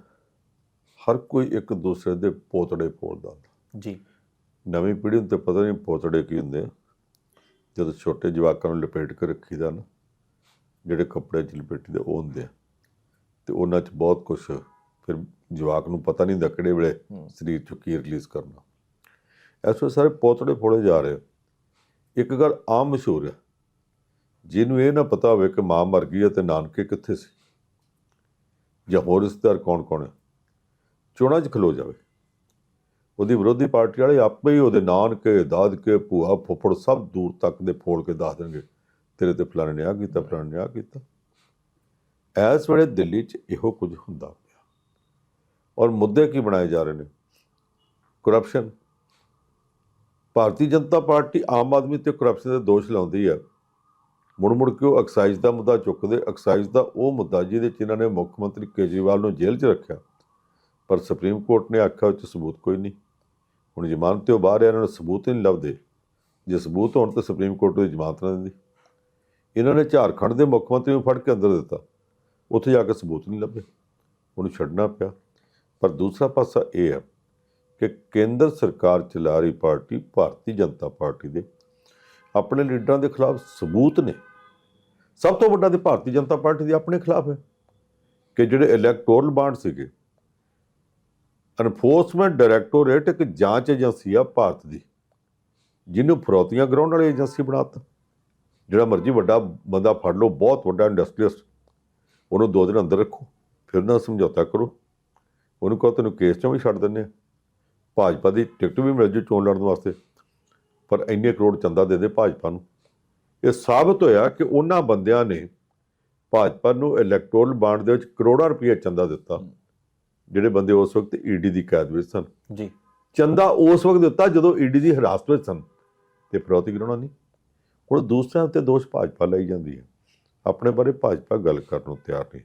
ਹਰ ਕੋਈ ਇੱਕ ਦੂਸਰੇ ਦੇ ਪੋਤੜੇ ਫੋੜਦਾ ਜੀ। ਨਵੀਂ ਪੀੜ੍ਹੀ ਨੂੰ ਤੇ ਪਤਾ ਨਹੀਂ ਪੋਤੜੇ ਕੀ ਹੁੰਦੇ ਆ। ਜਦੋਂ ਛੋਟੇ ਜਵਾਕਾਂ ਨੂੰ ਲਪੇਟ ਕੇ ਰੱਖੀਦਾ ਨਾ ਜਿਹੜੇ ਕੱਪੜੇ ਚ ਲਪੇਟੀਦੇ ਉਹ ਹੁੰਦੇ ਆ ਤੇ ਉਹਨਾਂ ਚ ਬਹੁਤ ਕੁਝ ਫਿਰ ਜਵਾਕ ਨੂੰ ਪਤਾ ਨਹੀਂ ਹੁੰਦਾ ਕਿਹੜੇ ਵੇਲੇ। ਸਰੀਰ ਚੋਂ ਕੀ ਰਿਲੀਜ਼ ਕਰਨਾ ਵੇਲੇ ਸਾਰੇ ਪੋਤੜੇ ਫੋੜੇ ਜਾ ਰਹੇ। ਇੱਕ ਗੱਲ ਆਮ ਮਸ਼ਹੂਰ ਹੈ ਜਿਹਨੂੰ ਇਹ ਨਾ ਪਤਾ ਹੋਵੇ ਕਿ ਮਾਂ ਮਰ ਗਈ ਹੈ ਤੇ ਨਾਨਕੇ ਕਿੱਥੇ ਸੀ ਜਾਂ ਹੋਰ ਰਿਸ਼ਤੇਦਾਰ ਕੌਣ ਕੌਣ ਹੈ ਚੋਣਾਂ 'ਚ ਖਲੋ ਜਾਵੇ ਉਹਦੀ ਵਿਰੋਧੀ ਪਾਰਟੀ ਵਾਲੇ ਆਪੇ ਹੀ ਉਹਦੇ ਨਾਨਕੇ, ਦਾਦਕੇ, ਭੂਆ, ਫੁੱਫੜ ਸਭ ਦੂਰ ਤੱਕ ਦੇ ਫੋਲ ਕੇ ਦੱਸ ਦੇਣਗੇ, ਤੇਰੇ ਤੇ ਫਲਾਣੇ ਨੇ ਆ ਕੀਤਾ, ਫਲਾਣੇ ਨੇ ਆ ਕੀਤਾ। ਇਸ ਵੇਲੇ ਦਿੱਲੀ 'ਚ ਇਹੋ ਕੁਝ ਹੁੰਦਾ ਪਿਆ। ਔਰ ਮੁੱਦੇ ਕੀ ਬਣਾਏ ਜਾ ਰਹੇ ਨੇ? ਕਰਪਸ਼ਨ ਭਾਰਤੀ ਜਨਤਾ ਪਾਰਟੀ ਆਮ ਆਦਮੀ ਤੇ ਕਰਪਸ਼ਨ ਦੇ ਦੋਸ਼ ਲਾਉਂਦੀ ਹੈ। ਮੁੜ ਮੁੜ ਕੇ ਉਹ ਐਕਸਾਈਜ਼ ਦਾ ਮੁੱਦਾ ਚੁੱਕਦੇ ਐਕਸਾਈਜ਼ ਦਾ ਉਹ ਮੁੱਦਾ ਜਿਹਦੇ 'ਚ ਇਹਨਾਂ ਨੇ ਮੁੱਖ ਮੰਤਰੀ ਕੇਜਰੀਵਾਲ ਨੂੰ ਜੇਲ੍ਹ 'ਚ ਰੱਖਿਆ। ਪਰ ਸੁਪਰੀਮ ਕੋਰਟ ਨੇ ਆਖਿਆ ਉਹ 'ਚ ਸਬੂਤ ਕੋਈ ਨਹੀਂ। ਹੁਣ ਜ਼ਮਾਨਤ 'ਤੇ ਉਹ ਬਾਹਰ ਆ ਇਹਨਾਂ ਨੂੰ ਸਬੂਤ ਹੀ ਨਹੀਂ ਲੱਭਦੇ। ਜੇ ਸਬੂਤ ਹੋਣ ਤਾਂ ਸੁਪਰੀਮ ਕੋਰਟ ਦੀ ਜ਼ਮਾਨਤ ਨਾ ਦਿੰਦੀ। ਇਹਨਾਂ ਨੇ ਝਾਰਖੰਡ ਦੇ ਮੁੱਖ ਮੰਤਰੀ ਨੂੰ ਫੜ ਕੇ ਅੰਦਰ ਦਿੱਤਾ। ਉੱਥੇ ਜਾ ਕੇ ਸਬੂਤ ਨਹੀਂ ਲੱਭੇ। ਉਹਨੂੰ ਛੱਡਣਾ ਪਿਆ। ਪਰ ਦੂਸਰਾ ਪਾਸਾ ਇਹ ਹੈ ਕਿ ਕੇਂਦਰ ਸਰਕਾਰ ਚਲਾ ਰਹੀ ਪਾਰਟੀ ਭਾਰਤੀ ਜਨਤਾ ਪਾਰਟੀ ਦੇ ਆਪਣੇ ਲੀਡਰਾਂ ਦੇ ਖਿਲਾਫ ਸਬੂਤ ਨੇ। ਸਭ ਤੋਂ ਵੱਡਾ ਤੇ ਭਾਰਤੀ ਜਨਤਾ ਪਾਰਟੀ ਦੇ ਆਪਣੇ ਖਿਲਾਫ ਹੈ। ਕਿ ਜਿਹੜੇ ਇਲੈਕਟੋਰਲ ਬਾਂਡ ਸੀਗੇ ਐਨਫੋਰਸਮੈਂਟ ਡਾਇਰੈਕਟੋਰੇਟ ਇੱਕ ਜਾਂਚ ਏਜੰਸੀ ਆ ਭਾਰਤ ਦੀ, ਜਿਹਨੂੰ ਫਰੋਤੀਆਂ ਕਰਾਉਣ ਵਾਲੀ ਏਜੰਸੀ ਬਣਾਤਾ। ਜਿਹੜਾ ਮਰਜ਼ੀ ਵੱਡਾ ਬੰਦਾ ਫੜ ਲਓ, ਬਹੁਤ ਵੱਡਾ ਇੰਡਸਟਰੀਅਲਿਸਟ ਉਹਨੂੰ ਦੋ ਦਿਨ ਅੰਦਰ ਰੱਖੋ, ਫਿਰ ਨਾ ਸਮਝੌਤਾ ਕਰੋ। ਉਹਨੂੰ ਕਹੋ, ਤੈਨੂੰ ਕੇਸ ਚੋਂ ਵੀ ਛੱਡ ਦਿੰਦੇ ਆ। ਭਾਜਪਾ ਦੀ ਟਿਕਟ ਵੀ ਮਿਲ ਜੂ ਚੋਣ ਲੜਨ ਵਾਸਤੇ, ਪਰ ਇੰਨੇ ਕਰੋੜ ਚੰਦਾ ਦੇ ਦੇ ਭਾਜਪਾ ਨੂੰ। ਇਹ ਸਾਬਤ ਹੋਇਆ ਕਿ ਉਹਨਾਂ ਬੰਦਿਆਂ ਨੇ ਭਾਜਪਾ ਨੂੰ ਇਲੈਕਟੋਰਲ ਬਾਂਡ ਦੇ ਵਿੱਚ ਕਰੋੜਾਂ ਰੁਪਏ ਚੰਦਾ ਦਿੱਤਾ। ਜਿਹੜੇ ਬੰਦੇ ਉਸ ਵਕਤ ਈਡੀ ਦੀ ਕੈਦ ਵਿੱਚ ਸਨ। ਜੀ। ਚੰਦਾ ਉਸ ਵਕਤ ਦਿੱਤਾ ਜਦੋਂ ਈਡੀ ਦੀ ਹਿਰਾਸਤ ਵਿੱਚ ਸਨ ਤੇ ਫਰੋਤੀ ਕਰਾਉਣਾ ਨਹੀਂ? ਹੁਣ ਦੂਸਰਿਆਂ ਉੱਤੇ ਦੋਸ਼ ਭਾਜਪਾ ਲਈ ਜਾਂਦੀ ਹੈ। ਆਪਣੇ ਬਾਰੇ ਭਾਜਪਾ ਗੱਲ ਕਰਨ ਨੂੰ ਤਿਆਰ ਨਹੀਂ।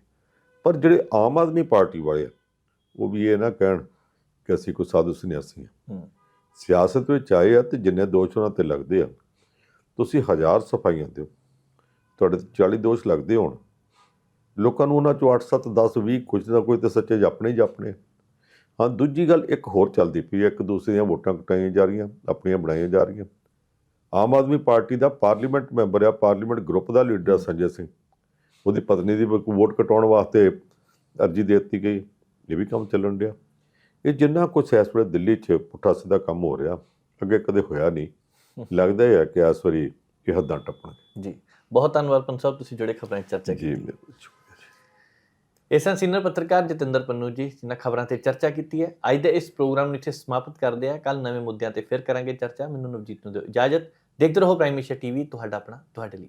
ਪਰ ਜਿਹੜੇ ਆਮ ਆਦਮੀ ਪਾਰਟੀ ਵਾਲੇ ਉਹ ਵੀ ਇਹ ਨਾ ਕਹਿਣ ਕਿ ਅਸੀਂ ਕੋਈ ਸਾਧੂ ਸੰਨਿਆਸੀ ਹਾਂ ਹੂੰ। ਸਿਆਸਤ ਵਿੱਚ ਆਏ ਆ ਤੇ ਜਿੰਨੇ ਦੋਸ਼ ਉਹਨਾਂ ਤੇ ਲੱਗਦੇ ਆ ਤੁਸੀਂ ਹਜ਼ਾਰ ਸਫਾਈਆਂ ਦਿਓ। ਤੁਹਾਡੇ ਤੇ 40 ਦੋਸ਼ ਲੱਗਦੇ ਹੋਣ। ਲੋਕਾਂ ਨੂੰ ਉਹਨਾਂ ਚੋਂ 8 7 10 20 ਕੁਝ ਨਾ ਕੋਈ ਤੇ ਸੱਚੇ ਜਾਪਣੇ ਹੀ ਜਾਪਣੇ। ਹਾਂ ਦੂਜੀ ਗੱਲ ਇੱਕ ਹੋਰ ਚੱਲਦੀ ਪਈ ਹੈ ਇੱਕ ਦੂਸਰੇ ਦੀਆਂ ਵੋਟਾਂ ਕਟਾਈਆਂ ਜਾ ਰਹੀਆਂ ਆਪਣੀਆਂ ਬਣਾਈਆਂ ਜਾ ਰਹੀਆਂ। ਆਮ ਆਦਮੀ ਪਾਰਟੀ ਦਾ ਪਾਰਲੀਮੈਂਟ ਮੈਂਬਰ ਆ ਪਾਰਲੀਮੈਂਟ ਗਰੁੱਪ ਦਾ ਲੀਡਰ ਸੰਜੇ ਸਿੰਘ। ਉਹਦੀ ਪਤਨੀ ਦੀ ਵੋਟ ਕਟਾਉਣ ਵਾਸਤੇ ਅਰਜੀ ਦੇ ਦਿੱਤੀ ਗਈ। ਇਹ ਵੀ ਕੰਮ ਚੱਲਣ ਡਿਆ। ਇਹ ਜਿੰਨਾ ਕੁਛ ਇਸ ਵੇਲੇ ਦਿੱਲੀ 'ਚ ਪੁੱਠਾ ਸਿੱਧਾ ਕੰਮ ਹੋ ਰਿਹਾ ਅੱਗੇ ਕਦੇ ਹੋਇਆ ਨਹੀਂ। ਲੱਗਦਾ ਹੈ ਕਿ ਇਸ ਵਾਰੀ ਇਹ ਹੱਦਾਂ ਟੱਪਣ ਜੀ। ਬਹੁਤ ਧੰਨਵਾਦ ਪੰਨ ਸਾਹਿਬ ਤੁਸੀਂ ਜਿਹੜੇ ਖਬਰਾਂ 'ਚ ਚਰਚਾ ਕੀਤੀ। ਜੀ। ਇਸ ਹਨ ਸੀਨੀਅਰ ਪੱਤਰਕਾਰ ਜਤਿੰਦਰ ਪੰਨੂ ਜੀ, ਜਿਨ੍ਹਾਂ ਖਬਰਾਂ ਤੇ ਚਰਚਾ ਕੀਤੀ ਹੈ। ਅੱਜ ਦੇ ਇਸ ਪ੍ਰੋਗਰਾਮ ਨੂੰ ਇੱਥੇ ਸਮਾਪਤ ਕਰਦੇ ਹਾਂ। ਕੱਲ ਨਵੇਂ ਮੁੱਦਿਆਂ ਤੇ ਫਿਰ ਕਰਾਂਗੇ ਚਰਚਾ। ਮੈਨੂੰ ਨਵਜੀਤ ਨੂੰ ਦਿਓ ਇਜਾਜ਼ਤ। ਦੇਖਦੇ ਰਹੋ ਪ੍ਰਾਈਮ ਏਸ਼ੀਆ ਟੀਵੀ ਤੁਹਾਡਾ ਆਪਣਾ, ਤੁਹਾਡੇ ਲਈ।